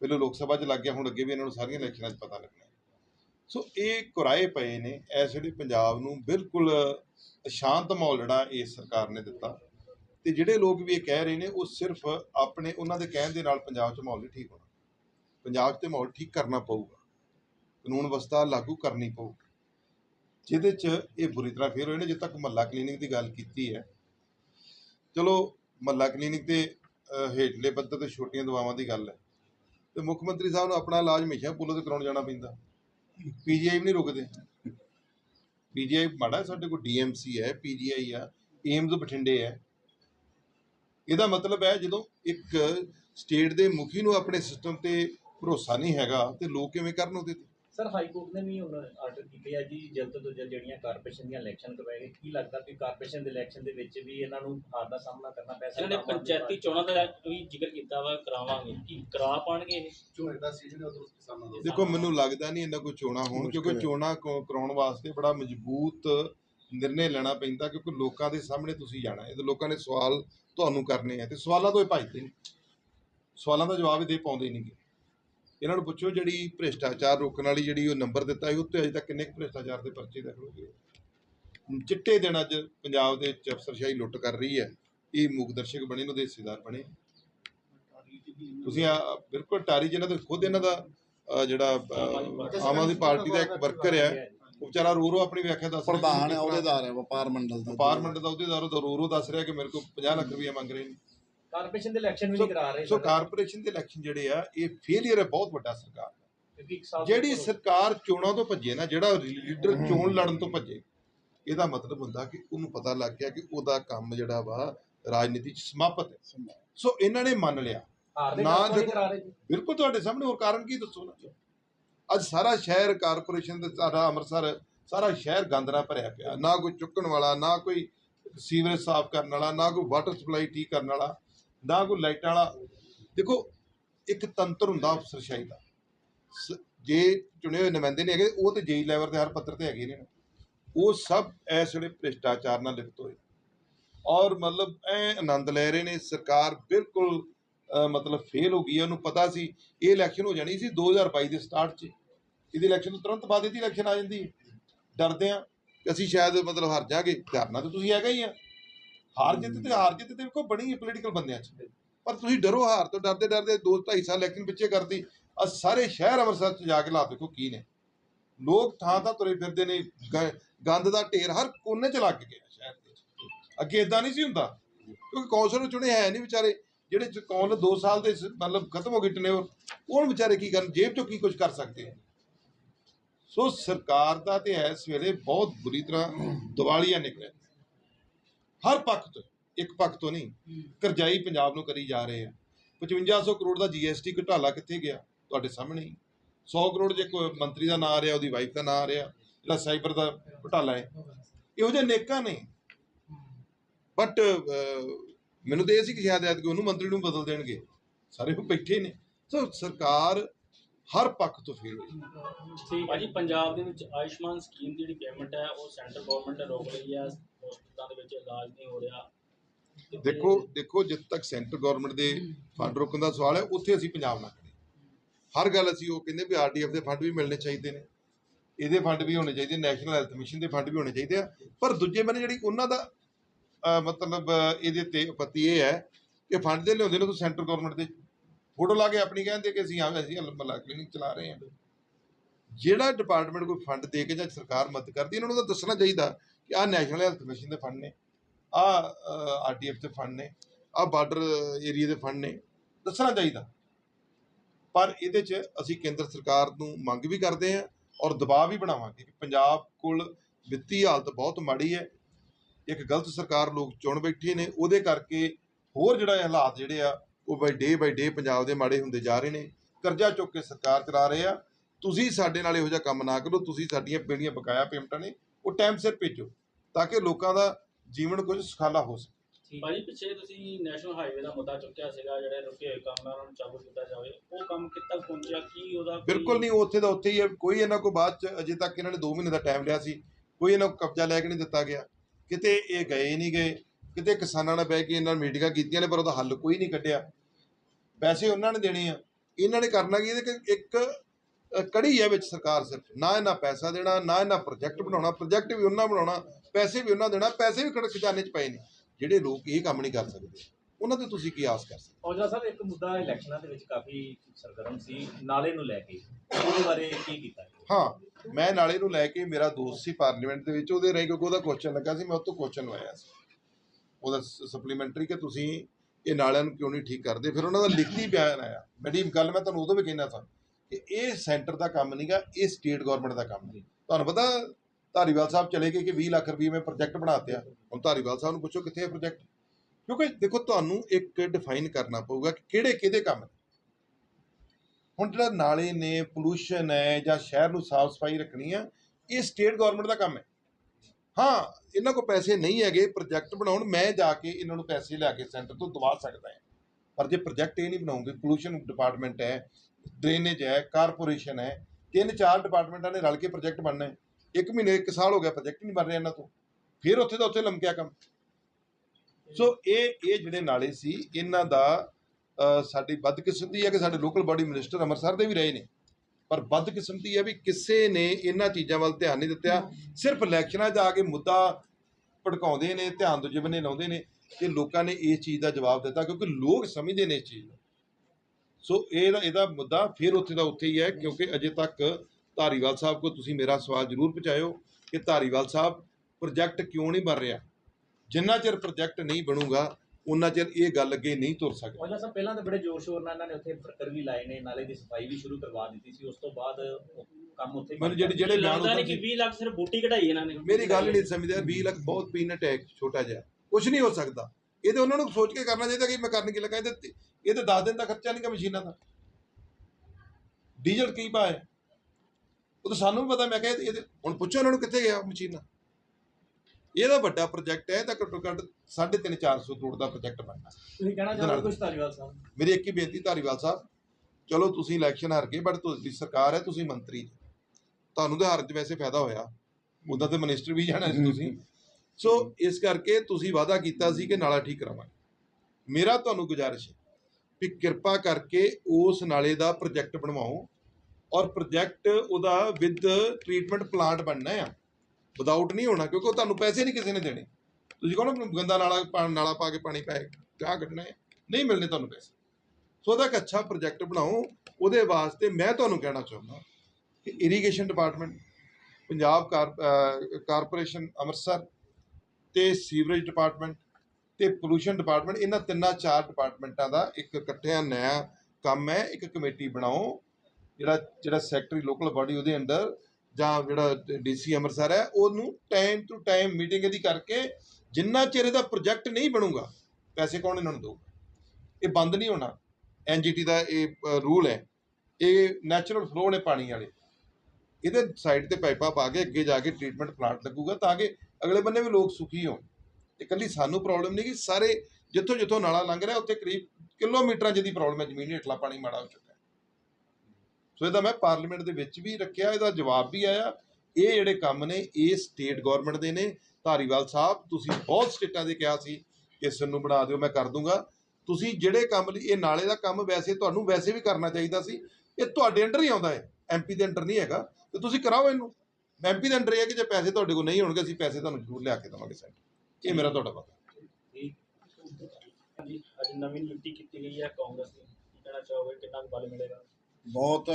ਪਹਿਲਾਂ ਲੋਕ ਸਭਾ 'ਚ ਲੱਗ ਗਿਆ, ਹੁਣ ਅੱਗੇ ਵੀ ਇਹਨਾਂ ਨੂੰ ਸਾਰੀਆਂ ਇਲੈਕਸ਼ਨਾਂ 'ਚ ਪਤਾ ਲੱਗਣਾ। ਸੋ ਇਹ ਕੁਰਾਏ ਪਏ ਨੇ, ਇਸ ਵੇਲੇ ਪੰਜਾਬ ਨੂੰ ਬਿਲਕੁਲ ਸ਼ਾਂਤ ਮਾਹੌਲ ਜਿਹੜਾ ਇਸ ਸਰਕਾਰ ਨੇ ਦਿੱਤਾ। ਤੇ ਜਿਹੜੇ ਲੋਕ ਵੀ ਇਹ ਕਹਿ ਰਹੇ ਨੇ, ਉਹ ਸਿਰਫ ਆਪਣੇ, ਉਹਨਾਂ ਦੇ ਕਹਿਣ ਦੇ ਨਾਲ ਪੰਜਾਬ 'ਚ ਮਾਹੌਲ ਨਹੀਂ ਠੀਕ ਹੋਣਾ। ਪੰਜਾਬ 'ਚ ਮਾਹੌਲ ਠੀਕ ਕਰਨਾ ਪਊਗਾ। ਕਾਨੂੰਨ ਵਿਵਸਥਾ ਲਾਗੂ ਕਰਨੀ ਪਊ। ਜਿਹਦੇ 'ਚ ਇਹ ਬੁਰੀ ਤਰ੍ਹਾਂ ਫੇਰ ਹੋਏ ਨੇ ਜਿੱਦ ਤੱਕ ਮਹੱਲਾ ਕਲੀਨਿਕ ਦੀ ਗੱਲ ਕੀਤੀ ਹੈ। ਚਲੋ, ਮਹੱਲਾ ਕਲੀਨਿਕ ਤੇ ਹੇਠਲੇ ਪੱਧਰ ਤੇ ਛੋਟੀਆਂ ਦਵਾਵਾਂ ਦੀ ਗੱਲ ਹੈ। ਤੇ ਮੁੱਖ ਮੰਤਰੀ ਸਾਹਿਬ ਨੂੰ ਆਪਣਾ ਇਲਾਜ ਹਮੇਸ਼ਾ ਪੁੱਲੋਂ ਤੇ ਕਰਾਉਣ ਜਾਣਾ ਪੈਂਦਾ। ਪੀਜੀਆਈ ਵੀ ਨਹੀਂ ਰੁਕਦੇ। ਪੀਜੀਆਈ ਮਾੜਾ ਸਾਡੇ ਕੋਲ ਡੀਐਮਸੀ ਹੈ ਪੀਜੀਆਈ ਆ, ਏਮਜ਼ ਬਠਿੰਡੇ ਹੈ। ਇਹਦਾ ਮਤਲਬ ਹੈ, ਜਦੋਂ ਇੱਕ ਸਟੇਟ ਦੇ ਮੁਖੀ ਨੂੰ ਆਪਣੇ ਸਿਸਟਮ ਤੇ ਭਰੋਸਾ ਨਹੀਂ ਹੈਗਾ, ਤੇ ਲੋਕ ਕਿਵੇਂ ਕਰਨ ਉਹਦੇ ਤੇ? ਸਰ ਹਾਈ ਕੋਰਟ ਨੇ ਵੀ ਹੁਣ ਆਰਡਰ ਕੀਤੇ ਆ ਜੀ ਜਲਦ ਤੋਂ ਜਲਦ ਜਿਹੜੀਆਂ ਕਾਰਪੋਰੇਸ਼ਨ ਦੀਆਂ ਇਲੈਕਸ਼ਨ ਕਰਵਾਏ ਕੀ ਲੱਗਦਾ ਵੀ ਕਾਰਪੋਰੇਸ਼ਨ ਦੇ ਇਲੈਕਸ਼ਨ ਦੇ ਵਿੱਚ ਵੀ ਇਹਨਾਂ ਨੂੰ ਹਾਰ ਦਾ ਸਾਹਮਣਾ ਕਰਨਾ ਪੈ ਸਕਦਾ? ਇਹਨਾਂ ਨੇ ਪੰਚਾਇਤੀ ਚੋਣਾਂ ਦਾ ਵੀ ਜ਼ਿਕਰ ਕੀਤਾ ਵਾ ਕਰਾਵਾਂਗੇ। ਕੀ ਕਰਾ ਪਾਣਗੇ ਇਹ? ਝੋਨੇ ਦਾ ਸੀਜ਼ਨ ਉਧਰ ਕਿਸਾਨਾਂ ਦਾ ਦੇਖੋ ਮੈਨੂੰ ਲੱਗਦਾ ਨਹੀਂ ਇਹਨਾਂ ਕੋਈ ਚੋਣਾਂ ਹੋਣ ਕਿਉਂਕਿ ਚੋਣਾਂ ਕੋ- ਕਰਾਉਣ ਵਾਸਤੇ ਬੜਾ ਮਜ਼ਬੂਤ ਨਿਰਣੇ ਲੈਣਾ ਪੈਂਦਾ ਕਿਉਂਕਿ ਲੋਕਾਂ ਦੇ ਸਾਹਮਣੇ ਤੁਸੀਂ ਜਾਣਾ ਹੈ ਤੇ ਲੋਕਾਂ ਨੇ ਸਵਾਲ ਤੁਹਾਨੂੰ ਕਰਨੇ ਆ ਤੇ ਸਵਾਲਾਂ ਤੋਂ ਇਹ ਭੱਜਦੇ ਨੇ। ਸਵਾਲਾਂ ਦਾ ਜਵਾਬ ਹੀ ਦੇ ਪਾਉਂਦੇ ਨਹੀਂ ਇਹਨਾਂ ਨੂੰ ਪੁੱਛੋ ਜਿਹੜੀ ਭ੍ਰਿਸ਼ਟਾਚਾਰ ਰੋਕਣ ਵਾਲੀ ਜਿਹੜੀ ਉਹ ਨੰਬਰ ਦਿੱਤਾ ਸੀ ਉੱਤੇ ਅਜੇ ਤੱਕ ਕਿੰਨੇ ਭ੍ਰਿਸ਼ਟਾਚਾਰ ਦੇ ਪਰਚੇ ਦਰਜ ਹੋ ਗਏ? ਚਿੱਟੇ ਦਿਨ ਅੱਜ ਪੰਜਾਬ ਦੇ ਅਫਸਰਸ਼ਾਹੀ ਲੁੱਟ ਕਰ ਰਹੀ ਹੈ। ਇਹ ਮੁਖਦਰਸ਼ਕ ਬਣੇ ਨੂੰ ਦੇ ਹਿੱਸੇਦਾਰ ਬਣੇ ਤੁਸੀਂ ਆ ਬਿਲਕੁਲ ਟਾਰੀ ਜਿਹਨਾਂ ਦਾ ਖੁਦ ਇਹਨਾਂ ਦਾ ਜਿਹੜਾ ਆਮ ਆਦਮੀ ਪਾਰਟੀ ਦਾ ਇੱਕ ਵਰਕਰ ਹੈ ਉਹ ਵਿਚਾਰਾ ਰੋ ਰੋ ਆਪਣੀ ਵਿਆਖਿਆ ਦੱਸ ਪ੍ਰਧਾਨ ਹੈ ਅਹੁਦੇਦਾਰ ਹੈ ਵਪਾਰ ਮੰਡਲ ਦਾ। ਵਪਾਰ ਦਾ ਅਹੁਦੇਦਾਰ ਉਹ ਰੋ ਰੋ ਦੱਸ ਰਿਹਾ ਕਿ ਮੇਰੇ ਕੋਲ 50 ਲੱਖ ਰੁਪਏ ਮੰਗ ਰਹੇ ਨੇ। ਕਾਰਪੋਰੇਸ਼ਨ ਦੇ ਇਲੈਕਸ਼ਨ ਵੀ ਨਹੀਂ ਕਰਾ ਰਹੇ ਸੋ ਸਰ, ਕਾਰਪੋਰੇਸ਼ਨ ਦੇ ਇਲੈਕਸ਼ਨ ਜਿਹੜੇ ਆ ਇਹ ਫੇਲਿਅਰ ਹੈ ਬਹੁਤ ਵੱਡਾ ਸਰਕਾਰ ਦਾ। ਜਿਹੜੀ ਸਰਕਾਰ ਚੋਣਾਂ ਤੋਂ ਭੱਜੇ ਨਾ ਜਿਹੜਾ ਲੀਡਰ ਚੋਣ ਲੜਨ ਤੋਂ ਭੱਜੇ ਇਹਦਾ ਮਤਲਬ ਹੁੰਦਾ ਕਿ ਉਹਨੂੰ ਪਤਾ ਲੱਗ ਗਿਆ ਕਿ ਉਹਦਾ ਕੰਮ ਜਿਹੜਾ ਵਾ ਰਾਜਨੀਤੀ ਚ ਸਮਾਪਤ ਹੈ। ਸੋ ਇਹਨਾਂ ਨੇ ਮੰਨ ਲਿਆ। ਨਾ ਬਿਲਕੁਲ ਤੁਹਾਡੇ ਸਾਹਮਣੇ ਹੋਰ ਕਾਰਨ ਕੀ ਦੱਸੋ ਨਾ? ਅੱਜ ਸਾਰਾ ਸ਼ਹਿਰ ਕਾਰਪੋਰੇਸ਼ਨ ਦੇ ਸਾਡਾ ਅੰਮ੍ਰਿਤਸਰ ਸਾਰਾ ਸ਼ਹਿਰ ਗੰਦ ਨਾਲ ਭਰਿਆ ਪਿਆ। ਨਾ ਕੋਈ ਚੁੱਕਣ ਵਾਲਾ ਨਾ ਕੋਈ ਸੀਵਰੇਜ ਸਾਫ਼ ਕਰਨ ਵਾਲਾ ਨਾ ਕੋਈ ਵਾਟਰ ਸਪਲਾਈ ਠੀਕ ਕਰਨ ਵਾਲਾ। ਨਾ ਕੋਈ ਲਾਈਟਾਂ ਵਾਲਾ। ਦੇਖੋ ਇੱਕ ਤੰਤਰ ਹੁੰਦਾ ਅਫਸਰਸ਼ਾਹੀ ਦਾ। ਸ- ਜੇ ਚੁਣੇ ਹੋਏ ਨੁਮਾਇੰਦੇ ਨੇ ਹੈਗੇ ਉਹ ਤੇ ਜੇਈ ਲੈਵਲ ਤੇ ਹਰ ਪੱਧਰ ਤੇ ਹੈਗੇ ਨੇ। ਨਾ। ਉਹ ਸਭ ਇਸ ਵੇਲੇ ਭ੍ਰਿਸ਼ਟਾਚਾਰ ਨਾਲ ਲਿਪਤ ਹੋਏ ਔਰ ਮਤਲਬ ਐ ਆਨੰਦ ਲੈ ਰਹੇ ਨੇ ਸਰਕਾਰ ਬਿਲਕੁਲ ਅ, ਮਤਲਬ ਫੇਲ ਹੋ ਗਈ ਹੈ। ਉਹਨੂੰ ਪਤਾ ਸੀ ਇਹ ਇਲੈਕਸ਼ਨ ਹੋ ਜਾਣੀ ਸੀ 2022 ਦੇ ਸਟਾਰਟ 'ਚ। ਇਹਦੀ ਇਲੈਕਸ਼ਨ ਤੋਂ ਤੁਰੰਤ ਬਾਅਦ ਇਹਦੀ ਇਲੈਕਸ਼ਨ ਆ ਜਾਂਦੀ ਹੈ। ਡਰਦੇ ਆ ਕਿ ਅਸੀਂ ਸ਼ਾਇਦ ਮਤਲਬ ਹਾਰ ਜਾਾਂਗੇ ਡਰਨਾ ਤਾਂ ਤੁਸੀਂ ਹੈਗਾ ਹੀ ਆ। ਹਾਰ ਜਿੱਤ ਤੇ ਹਾਰ ਜਿੱਤ ਤੇ ਵੇਖੋ ਬਣੀ ਹੈ ਪੋਲੀਟੀਕਲ ਬੰਦਿਆਂ 'ਚ। ਪਰ ਤੁਸੀਂ ਡਰੋ ਹਾਰ ਤੋਂ, ਡਰਦੇ ਡਰਦੇ 2 2.5 ਸਾਲ ਇਲੈਕਸ਼ਨ ਪਿੱਛੇ ਕਰਦੀ ਆ ਸਾਰੇ ਸ਼ਹਿਰ ਅੰਮ੍ਰਿਤਸਰ 'ਚ ਜਾ ਕੇ ਲਾ ਦੇਖੋ ਕੀ ਨੇ। ਲੋਕ ਥਾਂ ਥਾਂ ਤੁਰੇ ਫਿਰਦੇ ਨੇ ਗੰਦ ਦਾ ਢੇਰ ਹਰ ਕੋਨੇ 'ਚ ਲੱਗ ਗਿਆ ਸ਼ਹਿਰ ਦੇ ਅੱਗੇ ਇਦਾਂ ਨਹੀਂ ਸੀ ਹੁੰਦਾ। ਕਿਉਂਕਿ ਕੌਂਸਲ ਨੂੰ ਚੁਣੇ ਹੈ ਨਹੀਂ ਵਿਚਾਰੇ, ਜਿਹੜੇ ਕੌਂਸਲ 2 ਸਾਲ ਦੇ ਮਤਲਬ ਖਤਮ ਹੋ ਗਏ ਟਨੇਵਰ ਉਹ ਵਿਚਾਰੇ ਕੀ ਕਰਨ, ਜੇਬ ਚੋਂ ਕੀ ਕੁਝ ਕਰ ਸਕਦੇ ਆ ਸੋ ਸਰਕਾਰ ਦਾ ਤੇ ਇਸ ਵੇਲੇ ਬਹੁਤ ਬੁਰੀ ਤਰ੍ਹਾਂ ਦਿਵਾਲੀਆ ਨਿਕਲਿਆ। ਹਰ ਪੱਖ ਤੋਂ, ਇੱਕ ਪੱਖ ਤੋਂ ਨਹੀਂ, ਕਰਜ਼ਾਈ ਪੰਜਾਬ ਨੂੰ ਕਰੀ ਜਾ ਰਹੇ ਆ। 5500 ਕਰੋੜ ਦਾ ਜੀਐਸਟੀ ਘੁਟਾਲਾ ਕਿੱਥੇ ਗਿਆ? ਤੁਹਾਡੇ ਸਾਹਮਣੇ ਹੀ। 100 ਕਰੋੜ ਜੇ ਕੋਈ ਮੰਤਰੀ ਦਾ ਨਾਂ ਆ ਰਿਹਾ, ਉਹਦੀ ਵਾਈਫ ਦਾ ਨਾਂ ਆ ਰਿਹਾ, ਜਿਹੜਾ ਸਾਈਬਰ ਦਾ ਘੁਟਾਲਾ ਹੈ। ਇਹੋ ਜਿਹੇ ਨੇਕਾਂ ਨੇ। ਬਟ ਮੈਨੂੰ ਤਾਂ ਇਹ ਸੀ ਕਿ ਸ਼ਾਇਦ ਐਤਕੀ ਉਹਨੂੰ ਮੰਤਰੀ ਨੂੰ ਬਦਲ ਦੇਣਗੇ। ਸਾਰੇ ਉਹ ਬੈਠੇ ਨੇ। ਸੋ ਸਰਕਾਰ ਹਰ ਪੱਖ ਤੋਂ ਫੇਲ ਹੋਈ। ਭਾਜੀ ਪੰਜਾਬ ਦੇ ਵਿੱਚ ਆਯੁਸ਼ਮਾਨ ਸਕੀਮ ਦੀ ਜਿਹੜੀ ਪੇਮੈਂਟ ਹੈ ਉਹ ਸੈਂਟਰ ਗਵਰਨਮੈਂਟ ਰੋਕ ਰਹੀ ਹੈ। ਹਸਪਤਾਲਾਂ ਦੇ ਵਿੱਚ ਇਲਾਜ ਨਹੀਂ ਹੋ ਰਿਹਾ। ਦੇਖੋ ਦੇਖੋ ਜਦ ਤੱਕ ਸੈਂਟਰ ਗਵਰਨਮੈਂਟ ਦੇ ਫੰਡ ਰੋਕਣ ਦਾ ਸਵਾਲ ਹੈ ਉੱਥੇ ਅਸੀਂ ਪੰਜਾਬ ਨਾਲ ਖੜੇ ਹਰ ਗੱਲ ਅਸੀਂ ਉਹ ਕਹਿੰਦੇ ਵੀ ਆਰਡੀਐਫ ਦੇ ਫੰਡ ਵੀ ਮਿਲਣੇ ਚਾਹੀਦੇ ਨੇ। ਇਹਦੇ ਫੰਡ ਵੀ ਹੋਣੇ ਚਾਹੀਦੇ ਨੈਸ਼ਨਲ ਹੈਲਥ ਮਿਸ਼ਨ ਦੇ ਫੰਡ ਵੀ ਹੋਣੇ ਚਾਹੀਦੇ ਆ। ਪਰ ਦੂਜੇ ਬੰਨੇ ਜਿਹੜੀ ਉਹਨਾਂ ਦਾ ਮਤਲਬ ਇਹਦੇ ਤੇ ਪਤੀ ਇਹ ਹੈ ਕਿ ਫੰਡ ਦੇ ਲਿਆਉਂਦੇ ਨੇ ਤਾਂ ਸੈਂਟਰ ਗਵਰਨਮੈਂਟ ਦੇ ਫੋਟੋ ਲਾ ਕੇ ਆਪਣੀ ਕਹਿੰਦੇ ਕਿ ਅਸੀਂ ਆ ਅਸੀਂ ਮਲਾ ਕਲੀਨਿਕ ਚਲਾ ਰਹੇ ਹਾਂ। ਜਿਹੜਾ ਡਿਪਾਰਟਮੈਂਟ ਕੋਈ ਫੰਡ ਦੇ ਕੇ ਜਾਂ ਸਰਕਾਰ ਮਦਦ ਕਰਦੀ, ਇਹਨਾਂ ਨੂੰ ਤਾਂ ਦੱਸਣਾ ਚਾਹੀਦਾ ਕਿ ਆਹ ਨੈਸ਼ਨਲ ਹੈਲਥ ਮਿਸ਼ਨ ਦੇ ਫੰਡ ਨੇ ਆ ਆਰਡੀਐਫ ਦੇ ਫੰਡ ਨੇ ਆ ਬਾਰਡਰ ਏਰੀਆ ਦੇ ਫੰਡ ਨੇ, ਦੱਸਣਾ ਚਾਹੀਦਾ। ਪਰ ਇਹਦੇ 'ਚ ਅਸੀਂ ਕੇਂਦਰ ਸਰਕਾਰ ਨੂੰ ਮੰਗ ਵੀ ਕਰਦੇ ਹਾਂ ਔਰ ਦਬਾਅ ਵੀ ਬਣਾਵਾਂਗੇ ਕਿ ਪੰਜਾਬ ਕੋਲ ਵਿੱਤੀ ਹਾਲਤ ਬਹੁਤ ਮਾੜੀ ਹੈ। ਇੱਕ ਗਲਤ ਸਰਕਾਰ ਲੋਕ ਚੁਣ ਬੈਠੇ ਨੇ, ਉਹਦੇ ਕਰਕੇ ਹੋਰ ਜਿਹੜਾ ਹਾਲਾਤ ਜਿਹੜੇ ਆ ਉਹ ਬਾਈ ਡੇ ਬਾਈ ਡੇ ਪੰਜਾਬ ਦੇ ਮਾੜੇ ਹੁੰਦੇ ਜਾ ਰਹੇ ਨੇ। ਕਰਜ਼ਾ ਚੁੱਕ ਕੇ ਸਰਕਾਰ ਚਲਾ ਰਹੇ ਆ। ਤੁਸੀਂ ਸਾਡੇ ਨਾਲ ਇਹੋ ਜਿਹਾ ਕੰਮ ਨਾ ਕਰੋ। ਤੁਸੀਂ ਸਾਡੀਆਂ ਪੀੜੀਆਂ ਬਕਾਇਆ ਪੇਮੈਂਟਾਂ ਨੇ ਉਹ ਟਾਈਮ ਸਿਰ ਭੇਜੋ ਤਾਂ ਕਿ ਲੋਕਾਂ ਦਾ ਜੀਵਨ ਕੁਝ ਸੁਖਾਲਾ ਹੋ ਸਕੇ। ਭਾਜੀ ਪਿੱਛੇ ਤੁਸੀਂ ਨੈਸ਼ਨਲ ਹਾਈਵੇ ਦਾ ਮੁੱਦਾ ਚੁੱਕਿਆ ਸੀਗਾ ਜਿਹੜੇ ਰੁਕੇ ਹੋਏ ਕੰਮ ਨੂੰ ਚਾਲੂ ਕੀਤਾ ਜਾਵੇ। ਉਹ ਕੰਮ ਕਿੱਥੇ ਤੱਕ ਪਹੁੰਚਿਆ? ਕੀ ਉਹਦਾ ਬਿਲਕੁਲ ਨਹੀਂ ਉੱਥੇ ਦਾ ਉੱਥੇ ਹੀ ਹੈ। ਕੋਈ ਇਹਨਾਂ ਕੋਲ ਬਾਅਦ ਚ ਅਜੇ ਤੱਕ ਇਹਨਾਂ ਨੇ 2 ਮਹੀਨੇ ਦਾ ਟਾਈਮ ਲਿਆ ਸੀ। ਕੋਈ ਇਹਨਾਂ ਨੂੰ ਕਬਜ਼ਾ ਲੈ ਕੇ ਨਹੀਂ ਦਿੱਤਾ ਗਿਆ। ਕਿਤੇ ਇਹ ਗਏ ਨਹੀਂ ਗਏ। ਕਿਤੇ ਕਿਸਾਨਾਂ ਨਾਲ ਬਹਿ ਕੇ ਇਹਨਾਂ ਨੇ ਮੀਟਿੰਗਾਂ ਕੀਤੀਆਂ ਨੇ ਪਰ ਉਹਦਾ ਹੱਲ ਕੋਈ ਨਹੀਂ ਕੱਢਿਆ। ਪੈਸੇ ਉਹਨਾਂ ਨੇ ਦੇਣੇ ਆ। ਇਹਨਾਂ ਨੇ ਕਰਨਾ ਕੀ ਇਹਦੇ ਕਿ ਇੱਕ ਕੜੀ ਹੈ ਵਿੱਚ ਸਰਕਾਰ ਸਿਰਫ। ਨਾ ਇਹਨਾਂ ਪੈਸਾ ਦੇਣਾ ਨਾ ਇਹਨਾਂ ਪ੍ਰੋਜੈਕਟ ਬਣਾਉਣਾ। ਪ੍ਰੋਜੈਕਟ ਵੀ ਉਹਨਾਂ ਬਣਾਉਣਾ ਪੈਸੇ ਵੀ ਉਹਨਾਂ ਦੇਣਾ ਪੈਸੇ ਵੀ ਖਜ਼ਾਨੇ 'ਚ ਪਏ ਨੇ। ਜਿਹੜੇ ਲੋਕ ਇਹ ਕੰਮ ਨਹੀਂ ਕਰ ਸਕਦੇ ਉਹਨਾਂ ਤੇ ਤੁਸੀਂ ਕੀ ਆਸ ਕਰ ਸਕਦੇ? ਔਜਲਾ ਸਾਹਿਬ ਇੱਕ ਮੁੱਦਾ ਇਲੈਕਸ਼ਨਾਂ ਦੇ ਵਿੱਚ ਕਾਫੀ ਸਰਗਰਮ ਸੀ। ਨਾਲੇ ਨੂੰ ਲੈ ਕੇ ਉਹਦੇ ਬਾਰੇ ਕੀ ਕੀਤਾ? ਹਾਂ ਮੈਂ ਨਾਲੇ ਨੂੰ ਲੈ ਕੇ ਮੇਰਾ ਦੋਸਤ ਸੀ ਪਾਰਲੀਮੈਂਟ ਦੇ ਵਿੱਚ ਉਹਦੇ ਰਹੀ ਕਿਉਂਕਿ ਉਹਦਾ ਕੁਐਸਚਨ ਲੱਗਾ ਸੀ ਮੈਂ ਉਹ ਤੋਂ ਕੁਐਸਚਨ ਲਵਾਇਆ ਸੀ। ਉਹਦਾ ਸਪਲੀਮੈਂਟਰੀ ਕਿ ਤੁਸੀਂ ਇਹ ਨਾਲਿਆਂ ਨੂੰ ਕਿਉਂ ਨਹੀਂ ਠੀਕ ਕਰਦੇ? ਫਿਰ ਉਹਨਾਂ ਦਾ ਲਿਖਤੀ ਬਿਆਨ ਆਇਆ। ਮੇਰੀ ਗੱਲ ਮੈਂ ਤੁਹਾਨੂੰ ਉਦੋਂ ਵੀ ਕਹਿੰਦਾ ਸੀ ਕਿ ਇਹ ਸੈਂਟਰ ਦਾ ਕੰਮ ਨਹੀਂਗਾ ਇਹ ਸਟੇਟ ਗਵਰਨਮੈਂਟ ਦਾ ਕੰਮ ਨਹੀਂ ਤੁਹਾਨੂੰ ਪਤਾ ਧਾਰੀਵਾਲ ਸਾਹਿਬ ਚਲੇ ਗਏ ਕਿ 20 ਲੱਖ ਰੁਪਏ ਮੈਂ ਪ੍ਰੋਜੈਕਟ ਬਣਾਤੇ ਆ ਹੁਣ ਧਾਰੀਵਾਲ ਸਾਹਿਬ ਨੂੰ ਪੁੱਛੋ ਕਿੱਥੇ ਹੈ ਪ੍ਰੋਜੈਕਟ ਕਿਉਂਕਿ ਦੇਖੋ ਤੁਹਾਨੂੰ ਇੱਕ ਡਿਫਾਈਨ ਕਰਨਾ ਪਊਗਾ ਕਿ ਕਿਹੜੇ ਕਿਹਦੇ ਕੰਮ ਹੁਣ ਜਿਹੜਾ ਨਾਲੇ ਨੇ ਪੋਲੂਸ਼ਨ ਹੈ ਜਾਂ ਸ਼ਹਿਰ ਨੂੰ ਸਾਫ਼ ਸਫ਼ਾਈ ਰੱਖਣੀ ਆ, ਇਹ ਸਟੇਟ ਗਵਰਨਮੈਂਟ ਦਾ ਕੰਮ ਹੈ। ਹਾਂ, ਇਹਨਾਂ ਕੋਲ ਪੈਸੇ ਨਹੀਂ ਹੈਗੇ ਪ੍ਰੋਜੈਕਟ ਬਣਾਉਣ, ਮੈਂ ਜਾ ਕੇ ਇਹਨਾਂ ਨੂੰ ਪੈਸੇ ਲਿਆ ਕੇ ਸੈਂਟਰ ਤੋਂ ਦਵਾ ਸਕਦਾ ਹਾਂ। ਪਰ ਜੇ ਪ੍ਰੋਜੈਕਟ ਇਹ ਨਹੀਂ ਬਣਾਉਂਗੇ ਪੋਲੂਸ਼ਨ ਡਿਪਾਰਟਮੈਂਟ ਹੈ ਡਰੇਨੇਜ ਹੈ ਕਾਰਪੋਰੇਸ਼ਨ ਹੈ, ਤਿੰਨ ਚਾਰ ਡਿਪਾਰਟਮੈਂਟਾਂ ਨੇ ਰਲ ਕੇ ਪ੍ਰੋਜੈਕਟ ਬਣਨਾ ਹੈ। ਇੱਕ ਮਹੀਨੇ, ਇੱਕ ਸਾਲ ਹੋ ਗਿਆ ਪ੍ਰੋਜੈਕਟ ਨਹੀਂ ਬਣ ਰਿਹਾ ਇਹਨਾਂ ਤੋਂ। ਫਿਰ ਉੱਥੇ ਦਾ ਉੱਥੇ ਲਮਕਿਆ ਕੰਮ। ਸੋ ਇਹ ਇਹ ਜਿਹੜੇ ਨਾਲੇ ਸੀ, ਇਹਨਾਂ ਦਾ ਸਾਡੀ ਬਦਕਿਸਮਤੀ ਹੈ ਕਿ ਸਾਡੇ ਲੋਕਲ ਬਾਡੀ ਮਿਨਿਸਟਰ ਅੰਮ੍ਰਿਤਸਰ ਦੇ ਵੀ ਰਹੇ ਨੇ। ਪਰ ਬਦਕਿਸਮਤੀ ਹੈ ਵੀ ਕਿਸੇ ਨੇ ਇਹਨਾਂ ਚੀਜ਼ਾਂ ਵੱਲ ਧਿਆਨ ਨਹੀਂ ਦਿੱਤਾ। ਸਿਰਫ ਇਲੈਕਸ਼ਨਾਂ 'ਚ ਆ ਕੇ ਮੁੱਦਾ ਭੜਕਾਉਂਦੇ ਨੇ, ਧਿਆਨ ਦੂਜੇ ਬੰਨੇ ਲਾਉਂਦੇ ਨੇ ਕਿ ਲੋਕਾਂ ਨੇ ਇਸ ਚੀਜ਼ ਦਾ ਜਵਾਬ ਦਿੱਤਾ ਕਿਉਂਕਿ ਲੋਕ ਸਮਝਦੇ ਨੇ ਇਸ ਚੀਜ਼ ਨੂੰ। ਸੋ ਇਹਦਾ ਇਹਦਾ ਮੁੱਦਾ ਫਿਰ ਉੱਥੇ ਦਾ ਉੱਥੇ ਹੀ ਹੈ ਕਿਉਂਕਿ ਅਜੇ ਤੱਕ ਧਾਰੀਵਾਲ ਸਾਹਿਬ ਕੋ ਤੁਸੀਂ ਮੇਰਾ ਸਵਾਲ ਜ਼ਰੂਰ ਪਹੁੰਚਾਇਓ ਕਿ ਧਾਰੀਵਾਲ ਸਾਹਿਬ ਪ੍ਰੋਜੈਕਟ ਕਿਉਂ ਨਹੀਂ ਬਣ ਰਿਹਾ? ਜਿੰਨਾ ਚਿਰ ਪ੍ਰੋਜੈਕਟ ਨਹੀਂ ਬਣੂਗਾ ਉਹਨਾਂ ਚਿਰ ਇਹ ਗੱਲ ਅੱਗੇ ਨਹੀਂ ਤੁਰ ਸਕਦੀ। ਔਜਲਾ ਸਾਹਿਬ ਪਹਿਲਾਂ ਤਾਂ ਬੜੇ ਜ਼ੋਰ ਸ਼ੋਰ ਨਾਲ ਇਹਨਾਂ ਨੇ ਉੱਥੇ ਵਰਕਰ ਵੀ ਲਾਏ ਨੇ ਨਾਲੇ ਦੀ ਸਫ਼ਾਈ ਵੀ ਸ਼ੁਰੂ ਕਰਵਾ ਦਿੱਤੀ ਸੀ ਉਸ ਤੋਂ ਬਾਅਦ ਉਹ ਕੰਮ ਉੱਥੇ ਮੈਨੂੰ ਜਿਹੜੀ- ਜਿਹੜੇ ਬਿਆਨ ਲੱਗਦਾ ਨਹੀਂ ਕਿ 20 ਲੱਖ ਸਿਰਫ ਬੂਟੀ ਕਢਾਈ ਇਹਨਾਂ ਨੇ। ਮੇਰੀ ਗੱਲ ਨਹੀਂ ਸਮਝਦੇ 20 ਲੱਖ ਬਹੁਤ ਪੀਨਟ ਹੈ ਛੋਟਾ ਜਿਹਾ। ਕੁਝ ਨਹੀਂ ਹੋ ਸਕਦਾ। ਇਹ ਤੇ ਉਹਨਾਂ ਨੂੰ ਸੋਚ ਕੇ ਕਰਨਾ ਚਾਹੀਦਾ ਕਿ ਮੈਂ ਕਰਨ ਕੀ ਲੱਗਾ ਇਹਦੇ ਤੇ- ਇਹ ਤੇ 10 ਦਿਨ ਦਾ ਖਰਚਾ ਨਹੀਂਗਾ ਮਸ਼ੀਨਾਂ ਦਾ। ਡੀਜ਼ਲ ਕੀ ਭਾਅ ਹੈ ਉਹ ਤਾਂ ਸਾਨੂੰ ਵੀ ਪਤਾ ਮੈਂ ਕਿਹਾ ਇਹਦੇ ਹੁਣ ਪੁੱਛੋ ਉਹਨਾਂ ਨੂੰ ਕਿੱਥੇ ਗਿਆ ਮਸ਼ੀਨਾਂ? ਇਹਦਾ ਵੱਡਾ ਪ੍ਰੋਜੈਕਟ ਹੈ ਤਾਂ ਘੱਟੋ ਘੱਟ 3.5 400 ਕਰੋੜ ਦਾ ਪ੍ਰੋਜੈਕਟ ਬਣਨਾ। ਤੁਸੀਂ ਕਹਿਣਾ ਚਾਹੋਗੇ ਕੁਝ ਧਾਲੀਵਾਲ ਸਾਹਿਬ? ਮੇਰੀ ਇੱਕ ਹੀ ਬੇਨਤੀ ਧਾਰੀਵਾਲ ਸਾਹਿਬ ਚਲੋ ਤੁਸੀਂ ਇਲੈਕਸ਼ਨ ਹਾਰ ਗਏ ਬਟ ਤੁਹਾਡੀ ਸਰਕਾਰ ਹੈ ਤੁਸੀਂ ਮੰਤਰੀ ਤੁਹਾਨੂੰ ਤਾਂ ਹਾਰਨ 'ਚ ਵੈਸੇ ਫਾਇਦਾ ਹੋਇਆ। ਉਦਾਂ ਤੇ ਮਿਨਿਸਟਰ ਵੀ ਜਾਣਾ ਸੀ ਤੁਸੀਂ। ਸੋ ਇਸ ਕਰਕੇ ਤੁਸੀਂ ਵਾਅਦਾ ਕੀਤਾ ਸੀ ਕਿ ਨਾਲਾ ਠੀਕ ਕਰਾਵਾਂਗੇ। ਮੇਰਾ ਤੁਹਾਨੂੰ ਗੁਜ਼ਾਰਿਸ਼ ਹੈ ਵੀ ਕਿਰਪਾ ਕਰਕੇ ਉਸ ਨਾਲੇ ਦਾ ਪ੍ਰੋਜੈਕਟ ਬਣਵਾਓ। ਔਰ ਪ੍ਰੋਜੈਕਟ ਉਹਦਾ ਵਿਦ ਟ੍ਰੀਟਮੈਂਟ ਪਲਾਂਟ ਬਣਨਾ ਆ। ਵਿਦਆਊਟ ਨਹੀਂ ਹੋਣਾ, ਕਿਉਂਕਿ ਉਹ ਤੁਹਾਨੂੰ ਪੈਸੇ ਨਹੀਂ ਕਿਸੇ ਨੇ ਦੇਣੇ। ਤੁਸੀਂ ਕਹੋ ਨਾ ਗੰਦਾ ਨਾਲਾ ਪਾ- ਨਾਲਾ ਪਾ ਕੇ ਪਾਣੀ ਪਾਏ ਚਾਹ ਕੱਢਣਾ ਹੈ। ਨਹੀਂ ਮਿਲਣੇ ਤੁਹਾਨੂੰ ਪੈਸੇ। ਸੋ ਉਹਦਾ ਇੱਕ ਅੱਛਾ ਪ੍ਰੋਜੈਕਟ ਬਣਾਓ। ਉਹਦੇ ਵਾਸਤੇ ਮੈਂ ਤੁਹਾਨੂੰ ਕਹਿਣਾ ਚਾਹੁੰਦਾ ਕਿ irrigation department Punjab corporation Amritsar ਤੇ ਸੀਵਰੇਜ ਡਿਪਾਰਟਮੈਂਟ ਤੇ ਪੋਲੂਸ਼ਨ ਡਿਪਾਰਟਮੈਂਟ ਇਹਨਾਂ ਤਿੰਨਾਂ ਚਾਰ ਡਿਪਾਰਟਮੈਂਟਾਂ ਦਾ ਇੱਕ ਇਕੱਠਿਆਂ ਨਇਆ ਕੰਮ ਹੈ। ਇੱਕ ਕਮੇਟੀ ਬਣਾਓ। ਜਿਹੜਾ ਜਿਹੜਾ ਸੈਕਟਰੀ ਲੋਕਲ ਬਾਡੀ ਉਹਦੇ ਅੰਦਰ ਜਾਂ ਜਿਹੜਾ ਡੀਸੀ ਅੰਮ੍ਰਿਤਸਰ ਹੈ, ਉਹਨੂੰ ਟਾਈਮ ਟੂ ਟਾਈਮ ਮੀਟਿੰਗ ਇਹਦੀ ਕਰਕੇ ਜਿੰਨਾ ਚਿਰ ਇਹਦਾ ਪ੍ਰੋਜੈਕਟ ਨਹੀਂ ਬਣੂਗਾ, ਪੈਸੇ ਕੌਣ ਇਹਨਾਂ ਨੂੰ ਦਊਗਾ? ਇਹ ਬੰਦ ਨਹੀਂ ਹੋਣਾ। ਐਨਜੀਟੀ ਦਾ ਇਹ ਰੂਲ ਹੈ। ਇਹ ਨੈਚੁਰਲ ਫਲੋ ਨੇ ਪਾਣੀ ਵਾਲੇ। ਇਹਦੇ ਸਾਈਡ ਤੇ ਪਾਈਪਾਂ ਪਾ ਕੇ ਅੱਗੇ ਜਾ ਕੇ ਟ੍ਰੀਟਮੈਂਟ ਪਲਾਂਟ ਲੱਗੂਗਾ ਤਾਂ ਕਿ ਅਗਲੇ ਬੰਨੇ ਵੀ ਲੋਕ ਸੁਖੀ ਹੋਣ। ਇਕੱਲੀ ਸਾਨੂੰ ਪ੍ਰੋਬਲਮ ਨਹੀਂ ਕਿ ਸਾਰੇ ਜਿੱਥੋਂ ਜਿੱਥੋਂ ਨਾਲਾ ਲੰਘ ਰਿਹਾ, ਉੱਥੇ ਕਰੀਬ ਕਿਲੋਮੀਟਰਾਂ ਜਿਹਦੀ ਪ੍ਰੋਬਲਮ ਹੈ, ਜ਼ਮੀਨ ਹੇਠਲਾ ਪਾਣੀ ਮਾੜਾ ਹੋ ਚੁੱਕਾ ਸੋ ਇਹਦਾ ਮੈਂ ਪਾਰਲੀਮੈਂਟ ਦੇ ਵਿੱਚ ਵੀ ਰੱਖਿਆ, ਇਹਦਾ ਜਵਾਬ ਵੀ ਆਇਆ। ਇਹ ਜਿਹੜੇ ਕੰਮ ਨੇ, ਇਹ ਸਟੇਟ ਗਵਰਨਮੈਂਟ ਦੇ ਨੇ। ਧਾਰੀਵਾਲ ਸਾਹਿਬ, ਤੁਸੀਂ ਬਹੁਤ ਸਟੇਟਾਂ ਦੇ ਕਿਹਾ ਸੀ ਕਿ ਇਸ ਨੂੰ ਬਣਾ ਦਿਓ, ਮੈਂ ਕਰ ਦੂੰਗਾ। ਤੁਸੀਂ ਜਿਹੜੇ ਕੰਮ ਲਈ, ਇਹ ਨਾਲੇ ਦਾ ਕੰਮ ਵੈਸੇ ਤੁਹਾਨੂੰ ਵੈਸੇ ਵੀ ਕਰਨਾ ਚਾਹੀਦਾ ਸੀ। ਇਹ ਤੁਹਾਡੇ ਅੰਡਰ ਹੀ ਆਉਂਦਾ ਹੈ। ਐਮਪੀ ਦੇ ਅੰਡਰ ਨਹੀਂ ਹੈਗਾ। ਤੇ ਤੁਸੀਂ ਕਰਾਓ ਇਹਨੂੰ। ਐਮਪੀ ਦੇ ਅੰਡਰ ਇਹ ਹੈ ਕਿ ਜੇ ਪੈਸੇ ਤੁਹਾਡੇ ਕੋਲ ਨਹੀਂ ਹੋਣਗੇ, ਅਸੀਂ ਪੈਸੇ ਤੁਹਾਨੂੰ ਜ਼ਰੂਰ ਲਿਆ ਕੇ ਦੇਵਾਂਗੇ ਸੈਂਟਰ ਇਹ ਮੇਰਾ ਤੁਹਾਡਾ ਪਤਾ ਅੱਜ ਨਵੀਂ ਨਿਯੁਕਤੀ ਕੀਤੀ ਗਈ ਹੈ ਕਾਂਗਰਸ ਦੀ। ਕਹਿਣਾ ਚਾਹੋਗੇ? ਕਿੰਨਾ ਕੁ ਬਲ ਮਿਲੇਗਾ? ਬਹੁਤ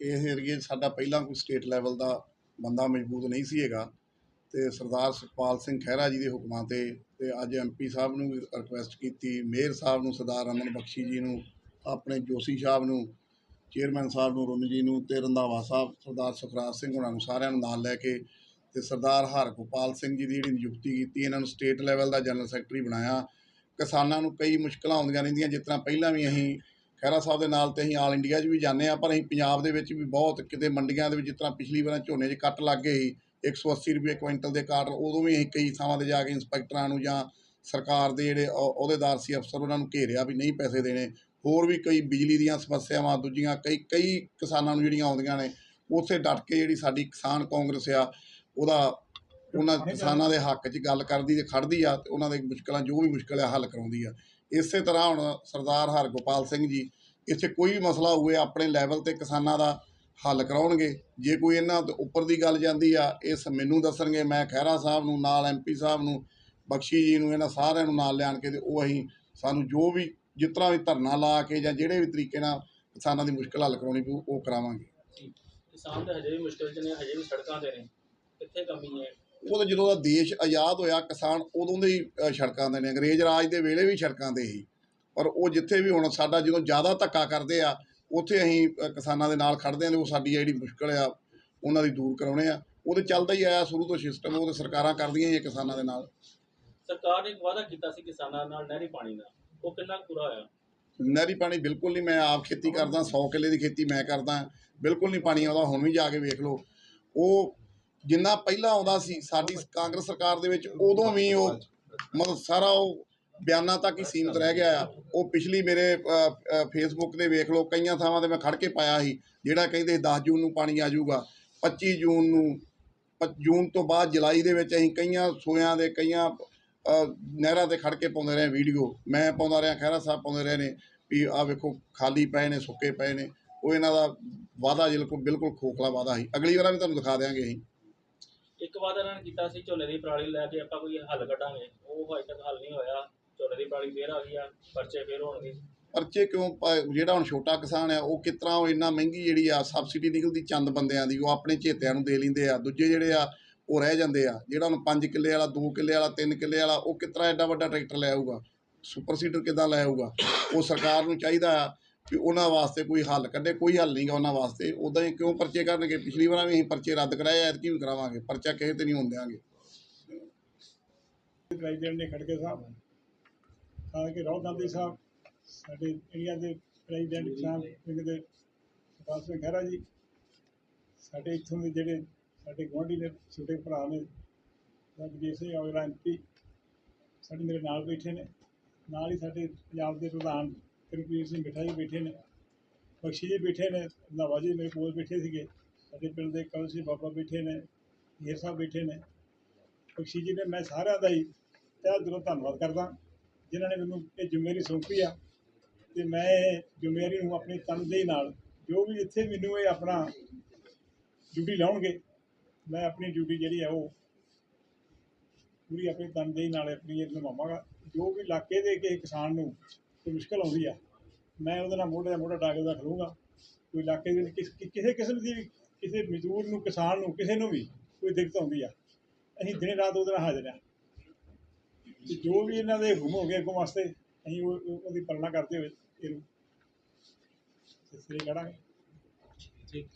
ਇਸ ਏਰੀਏ 'ਚ ਸਾਡਾ ਪਹਿਲਾਂ ਕੋਈ ਸਟੇਟ ਲੈਵਲ ਦਾ ਬੰਦਾ ਮਜ਼ਬੂਤ ਨਹੀਂ ਸੀ ਹੈਗਾ। ਅਤੇ ਸਰਦਾਰ ਸੁਖਪਾਲ ਸਿੰਘ ਖਹਿਰਾ ਜੀ ਦੇ ਹੁਕਮਾਂ ਤੇ ਅਤੇ ਅੱਜ ਐਮਪੀ ਸਾਹਿਬ ਨੂੰ ਵੀ ਰਿਕੁਐਸਟ ਕੀਤੀ, ਮੇਅਰ ਸਾਹਿਬ ਨੂੰ, ਸਰਦਾਰ ਅਮਨ ਬਖਸ਼ੀ ਜੀ ਨੂੰ, ਆਪਣੇ ਜੋਸ਼ੀ ਸਾਹਿਬ ਨੂੰ ਚੇਅਰਮੈਨ ਸਾਹਿਬ ਨੂੰ ਰੁੰਨ ਜੀ ਨੂੰ ਅਤੇ ਰੰਧਾਵਾ ਸਾਹਿਬ, ਸਰਦਾਰ ਸੁਖਰਾਜ ਸਿੰਘ ਹੋਣਾ ਨੂੰ ਸਾਰਿਆਂ ਨੂੰ ਨਾਲ ਲੈ ਕੇ ਅਤੇ ਸਰਦਾਰ ਹਰਗੋਪਾਲ ਸਿੰਘ ਜੀ ਦੀ ਜਿਹੜੀ ਨਿਯੁਕਤੀ ਕੀਤੀ, ਇਹਨਾਂ ਨੂੰ ਸਟੇਟ ਲੈਵਲ ਦਾ ਜਨਰਲ ਸੈਕਟਰੀ ਬਣਾਇਆ। ਕਿਸਾਨਾਂ ਨੂੰ ਕਈ ਮੁਸ਼ਕਲਾਂ ਆਉਂਦੀਆਂ ਰਹਿੰਦੀਆਂ, ਜਿਸ ਤਰ੍ਹਾਂ ਪਹਿਲਾਂ ਵੀ ਅਸੀਂ ਖਹਿਰਾ ਸਾਹਿਬ ਦੇ ਨਾਲ ਤੇ ਅਸੀਂ ਆਲ ਇੰਡੀਆ 'ਚ ਵੀ ਜਾਂਦੇ ਆ ਪਰ ਅਸੀਂ ਪੰਜਾਬ ਦੇ ਵਿੱਚ ਵੀ ਬਹੁਤ ਕਿਤੇ ਮੰਡੀਆਂ ਦੇ ਵਿੱਚ ਜਿਸ ਤਰ੍ਹਾਂ ਪਿਛਲੀ ਵਾਰ ਝੋਨੇ 'ਚ ਕੱਟ ਲੱਗ ਗਏ ਸੀ 180 ਰੁਪਏ ਕੁਇੰਟਲ ਦੇ ਕਾਰਨ ਉਦੋਂ ਵੀ ਅਸੀਂ ਕਈ ਥਾਵਾਂ ਤੇ ਜਾ ਕੇ ਇੰਸਪੈਕਟਰਾਂ ਨੂੰ ਜਾਂ ਸਰਕਾਰ ਦੇ ਜਿਹੜੇ ਅਹੁ- ਅਹੁਦੇਦਾਰ ਸੀ ਅਫਸਰ, ਉਹਨਾਂ ਨੂੰ ਘੇਰਿਆ ਵੀ ਨਹੀਂ ਪੈਸੇ ਦੇਣੇ। ਹੋਰ ਵੀ ਕਈ ਬਿਜਲੀ ਦੀਆਂ ਸਮੱਸਿਆਵਾਂ, ਦੂਜੀਆਂ ਕਈ ਕਈ ਕਿਸਾਨਾਂ ਨੂੰ ਜਿਹੜੀਆਂ ਆਉਂਦੀਆਂ ਨੇ ਉੱਥੇ ਡਟ ਕੇ ਜਿਹੜੀ ਸਾਡੀ ਕਿਸਾਨ ਕਾਂਗਰਸ ਆ, ਉਹਦਾ ਉਹਨਾਂ ਕਿਸਾਨਾਂ ਦੇ ਹੱਕ 'ਚ ਗੱਲ ਕਰਦੀ ਤੇ ਖੜਦੀ ਆ ਤੇ ਉਹਨਾਂ ਦੇ ਮੁਸ਼ਕਲਾਂ, ਜੋ ਵੀ ਮੁਸ਼ਕਲ ਆ, ਹੱਲ ਕਰਾਉਂਦੀ ਆ। ਇਸੇ ਤਰ੍ਹਾਂ ਹੁਣ ਸਰਦਾਰ ਹਰਗੋਪਾਲ ਸਿੰਘ ਜੀ, ਇੱਥੇ ਕੋਈ ਵੀ ਮਸਲਾ ਹੋਵੇ, ਆਪਣੇ ਲੈਵਲ ਤੇ ਕਿਸਾਨਾਂ ਦਾ ਹੱਲ ਕਰਾਉਣਗੇ। ਜੇ ਕੋਈ ਇਹਨਾਂ ਤੋਂ ਉੱਪਰ ਦੀ ਗੱਲ ਜਾਂਦੀ ਆ, ਇਹ ਸ- ਮੈਨੂੰ ਦੱਸਣਗੇ, ਮੈਂ ਖਹਿਰਾ ਸਾਹਿਬ ਨੂੰ, ਨਾਲ ਐਮਪੀ ਸਾਹਿਬ ਨੂੰ, ਬਖਸ਼ੀ ਜੀ ਨੂੰ, ਇਹਨਾਂ ਸਾਰਿਆਂ ਨੂੰ ਨਾਲ ਲਿਆਣ ਕੇ ਤੇ ਉਹ ਅਸੀਂ ਸਾਨੂੰ ਜੋ ਵੀ, ਜਿਸ ਤਰ੍ਹਾਂ ਵੀ ਧਰਨਾ ਲਾ ਕੇ ਜਾਂ ਜਿਹੜੇ ਵੀ ਤਰੀਕੇ ਨਾਲ ਕਿਸਾਨਾਂ ਦੀ ਮੁਸ਼ਕਲ ਹੱਲ ਕਰਾਉਣੀ ਪਊ, ਉਹ ਕਰਾਵਾਂਗੇ। ਕਿਸਾਨ ਤਾਂ ਹਜੇ ਵੀ ਮੁਸ਼ਕਲ 'ਚ ਨੇ, ਹਜੇ ਵੀ ਸੜਕਾਂ ਤੇ ਨੇ। ਕਿੱਥੇ ਕਮੀ ਹੈ? ਉਹ ਜਦੋਂ ਦਾ ਦੇਸ਼ ਆਜ਼ਾਦ ਹੋਇਆ ਕਿਸਾਨ ਉਦੋਂ ਦੇ ਹੀ ਸੜਕਾਂ ਦੇ ਨੇ ਅੰਗਰੇਜ਼ ਰਾਜ ਦੇ ਵੇਲੇ ਵੀ ਸੜਕਾਂ ਦੇ ਹੀ ਪਰ ਉਹ ਜਿੱਥੇ ਵੀ ਹੁਣ ਸਾਡਾ ਜਦੋਂ ਜ਼ਿਆਦਾ ਧੱਕਾ ਕਰਦੇ ਆ ਉੱਥੇ ਅਸੀਂ ਕਿਸਾਨਾਂ ਦੇ ਨਾਲ ਖੜਦੇ ਆਂ ਤੇ ਉਹ ਸਾਡੀ ਜਿਹੜੀ ਮੁਸ਼ਕਲ ਆ ਉਹਨਾਂ ਦੀ ਦੂਰ ਕਰਾਉਣੇ ਆ। ਉਹਦੇ ਚੱਲਦਾ ਹੀ ਆਇਆ ਸ਼ੁਰੂ ਤੋਂ ਸਿਸਟਮ ਉਹ ਤੇ ਸਰਕਾਰਾਂ ਕਰਦੀਆਂ ਹੀ ਕਿਸਾਨਾਂ ਦੇ ਨਾਲ। ਸਰਕਾਰ ਨੇ ਵਾਅਦਾ ਕੀਤਾ ਸੀ ਕਿਸਾਨਾਂ ਨਾਲ ਨਹਿਰੀ ਪਾਣੀ ਦਾ। ਉਹ ਕਿੰਨਾ ਪੂਰਾ ਹੋਇਆ? ਨਹਿਰੀ ਪਾਣੀ ਬਿਲਕੁਲ ਨਹੀਂ ਮੈਂ ਆਪ ਖੇਤੀ ਕਰਦਾ 100 ਕਿੱਲੇ ਦੀ ਖੇਤੀ ਮੈਂ ਕਰਦਾ। ਬਿਲਕੁਲ ਨਹੀਂ ਪਾਣੀ ਆਉਂਦਾ ਹੁਣ ਵੀ ਜਾ ਕੇ ਵੇਖ ਲਓ। ਉਹ ਜਿੰਨਾ ਪਹਿਲਾਂ ਆਉਂਦਾ ਸੀ, ਸਾਡੀ ਕਾਂਗਰਸ ਸਰਕਾਰ ਦੇ ਵਿੱਚ, ਉਦੋਂ ਵੀ ਉਹ ਮਤਲਬ ਸਾਰਾ ਉਹ ਬਿਆਨਾਂ ਤੱਕ ਹੀ ਸੀਮਤ ਰਹਿ ਗਿਆ ਆ। ਉਹ ਪਿਛਲੀ ਮੇਰੇ ਫੇਸਬੁੱਕ ਤੇ ਵੇਖ ਲਓ, ਕਈਆਂ ਥਾਵਾਂ ਤੇ ਮੈਂ ਖੜ ਕੇ ਪਾਇਆ ਸੀ, ਜਿਹੜਾ ਕਹਿੰਦੇ 10 ਜੂਨ ਨੂੰ ਪਾਣੀ ਆ ਜਾਊਗਾ 25 ਜੂਨ ਨੂੰ, ਪ- ਜੂਨ ਤੋਂ ਬਾਅਦ ਜੁਲਾਈ ਦੇ ਵਿੱਚ ਅਸੀਂ ਕਈਆਂ ਸੋਇਆਂ ਦੇ, ਕਈਆਂ ਨਹਿਰਾਂ ਤੇ ਖੜ ਕੇ ਪਾਉਂਦੇ ਰਹੇ ਵੀਡੀਓ। ਮੈਂ ਪਾਉਂਦਾ ਰਿਹਾ, ਖਹਿਰਾ ਸਾਹਿਬ ਪਾਉਂਦੇ ਰਹੇ ਨੇ, ਵੀ ਆਹ ਵੇਖੋ, ਖਾਲੀ ਪਏ ਨੇ, ਸੁੱਕੇ ਪਏ ਨੇ। ਉਹ ਇਹਨਾਂ ਦਾ ਵਾਅਦਾ ਬਿਲਕੁਲ ਬਿਲਕੁਲ ਖੋਖਲਾ ਵਾਅਦਾ ਸੀ। ਅਗਲੀ ਵਾਰ ਵੀ ਤੁਹਾਨੂੰ ਦਿਖਾ ਦਿਆਂਗੇ ਅਸੀਂ। ਇੱਕ ਵਾਅਦਾ ਇਹਨਾਂ ਨੇ ਕੀਤਾ ਸੀ ਝੋਨੇ ਦੀ ਪਰਾਲੀ ਲੈ ਕੇ ਆਪਾਂ ਕੋਈ ਹੱਲ ਕੱਢਾਂਗੇ। ਉਹ ਹਜੇ ਤੱਕ ਹੱਲ ਨਹੀਂ ਹੋਇਆ। ਝੋਨੇ ਦੀ ਪਰਾਲੀ ਫੇਰ ਆ ਗਈ ਆ, ਪਰਚੇ ਫੇਰ ਹੋਣਗੇ। ਪਰਚੇ ਕਿਉਂ ਪ- ਜਿਹੜਾ ਹੁਣ ਛੋਟਾ ਕਿਸਾਨ ਆ ਉਹ ਕਿਸ ਤਰ੍ਹਾਂ ਉਹ ਇੰਨਾ ਮਹਿੰਗੀ ਜਿਹੜੀ ਆ ਸਬਸਿਡੀ ਨਿਕਲਦੀ ਚੰਦ ਬੰਦਿਆਂ ਦੀ, ਉਹ ਆਪਣੇ ਚੇਤਿਆਂ ਨੂੰ ਦੇ ਲੈਂਦੇ ਆ। ਦੂਜੇ ਜਿਹੜੇ ਆ, ਉਹ ਰਹਿ ਜਾਂਦੇ ਆ। ਜਿਹੜਾ ਹੁਣ 5 ਕਿੱਲੇ ਵਾਲਾ 2 ਕਿੱਲੇ ਵਾਲਾ 3 ਕਿੱਲੇ ਵਾਲਾ, ਉਹ ਕਿਸ ਤਰ੍ਹਾਂ ਐਡਾ ਵੱਡਾ ਟਰੈਕਟਰ ਲੈ ਆਊਗਾ? ਸੁਪਰ ਸੀਡਰ ਕਿੱਦਾਂ ਲੈ ਆਊਗਾ? ਉਹ ਸਰਕਾਰ ਨੂੰ ਚਾਹੀਦਾ ਆ ਵੀ ਉਹਨਾਂ ਵਾਸਤੇ ਕੋਈ ਹੱਲ ਕੱਢੇ, ਕੋਈ ਹੱਲ ਨਹੀਂਗਾ ਉਹਨਾਂ ਵਾਸਤੇ। ਉਦਾਂ ਹੀ ਕਿਉਂ ਪਰਚੇ ਕਰਨਗੇ? ਪਿਛਲੀ ਵਾਰ ਵੀ ਅਸੀਂ ਪਰਚੇ ਰੱਦ ਕਰਾਏ, ਐਤਕੀ ਵੀ ਕਰਾਵਾਂਗੇ। ਪਰਚਾ ਕਿਸੇ ਤੇ ਨਹੀਂ ਹੋਣ ਦਿਆਂਗੇ। ਪ੍ਰੈਜ਼ੀਡੈਂਟ ਨੇ ਖੜਕੇ ਸਾਹਿਬ ਤਾਂ ਕਿ ਰਾਹੁਲ ਗਾਂਧੀ ਸਾਹਿਬ, ਸਾਡੇ ਇੰਡੀਆ ਦੇ ਪ੍ਰੈਜ਼ੀਡੈਂਟ ਕਿਸਾਨ ਸਿੰਘ ਦੇ ਸਰਦਾਰ ਸਿੰਘ ਖਹਿਰਾ ਜੀ, ਸਾਡੇ ਇੱਥੋਂ ਦੇ ਜਿਹੜੇ ਸਾਡੇ ਗੁਆਂਢੀ ਨੇ ਛੋਟੇ ਭਰਾ ਨੇ ਸਰਬਜੀਤ ਸਿੰਘ ਔਜਲਾ ਐਮਪੀ ਸਾਡੇ ਮੇਰੇ ਨਾਲ ਬੈਠੇ ਨੇ। ਨਾਲ ਹੀ ਸਾਡੇ ਪੰਜਾਬ ਦੇ ਪ੍ਰਧਾਨ ਕਰਪੀਰ ਸਿੰਘ ਮਿੱਠਾ ਜੀ ਬੈਠੇ ਨੇ, ਬਖਸ਼ੀ ਜੀ ਬੈਠੇ ਨੇ, ਨਾਵਾ ਜੀ ਮੇਰੇ ਕੋਲ ਬੈਠੇ ਸੀਗੇ, ਸਾਡੇ ਪਿੰਡ ਦੇ ਕਵਲ ਸਿੰਘ ਬਾਬਾ ਬੈਠੇ ਨੇ, ਹੀਰ ਸਾਹਿਬ ਬੈਠੇ ਨੇ। ਬਖਸ਼ੀ ਜੀ ਨੇ ਮੈਂ ਸਾਰਿਆਂ ਦਾ ਹੀ ਤਹਿ ਦਿਲੋਂ ਧੰਨਵਾਦ ਕਰਦਾ, ਜਿਨ੍ਹਾਂ ਨੇ ਮੈਨੂੰ ਇਹ ਜ਼ਿੰਮੇਵਾਰੀ ਸੌਂਪੀ ਆ, ਤੇ ਮੈਂ ਇਹ ਜ਼ਿੰਮੇਵਾਰੀ ਨੂੰ ਆਪਣੀ ਤਨਦੇਹੀ ਨਾਲ, ਜੋ ਵੀ ਇੱਥੇ ਮੈਨੂੰ ਇਹ ਆਪਣਾ ਡਿਊਟੀ ਲਾਉਣਗੇ, ਮੈਂ ਆਪਣੀ ਡਿਊਟੀ ਜਿਹੜੀ ਹੈ ਉਹ ਪੂਰੀ ਆਪਣੀ ਤਨਦੇਹੀ ਨਾਲ ਆਪਣੀ ਇਹ ਨਿਭਾਵਾਂਗਾ। ਜੋ ਵੀ ਇਲਾਕੇ ਦੇ ਕਿਸੇ ਕਿਸਾਨ ਨੂੰ ਕੋਈ ਮੁਸ਼ਕਲ ਆਉਂਦੀ ਆ ਮੈਂ ਉਹਦੇ ਨਾਲ ਮੋਢੇ ਦਾ ਮੋਢਾ ਟਾ ਕੇ ਉਹਦਾ ਖੜੂੰਗਾ ਕੋਈ ਇਲਾਕੇ ਦੇ ਵਿੱਚ ਕਿਸ- ਕਿਸੇ ਕਿਸਮ ਦੀ ਵੀ ਕਿਸੇ ਮਜ਼ਦੂਰ ਨੂੰ, ਕਿਸਾਨ ਨੂੰ, ਕਿਸੇ ਨੂੰ ਵੀ ਕੋਈ ਦਿੱਕਤ ਆਉਂਦੀ ਆ। ਅਸੀਂ ਦਿਨੇ ਰਾਤ ਉਹਦੇ ਨਾਲ ਹਾਜ਼ਰ ਹਾਂ ਤੇ ਜੋ ਵੀ ਇਹਨਾਂ ਦੇ ਹੁਕਮ ਹੋ ਗਏ ਅੱਗੋਂ ਵਾਸਤੇ, ਅਸੀਂ ਉਹ, ਉਹ- ਉਹਦੀ ਪਾਲਣਾ ਕਰਦੇ ਹੋਏ ਇਹਨੂੰ ਸਿਰੇ ਕਰਾਂਗੇ ਠੀਕ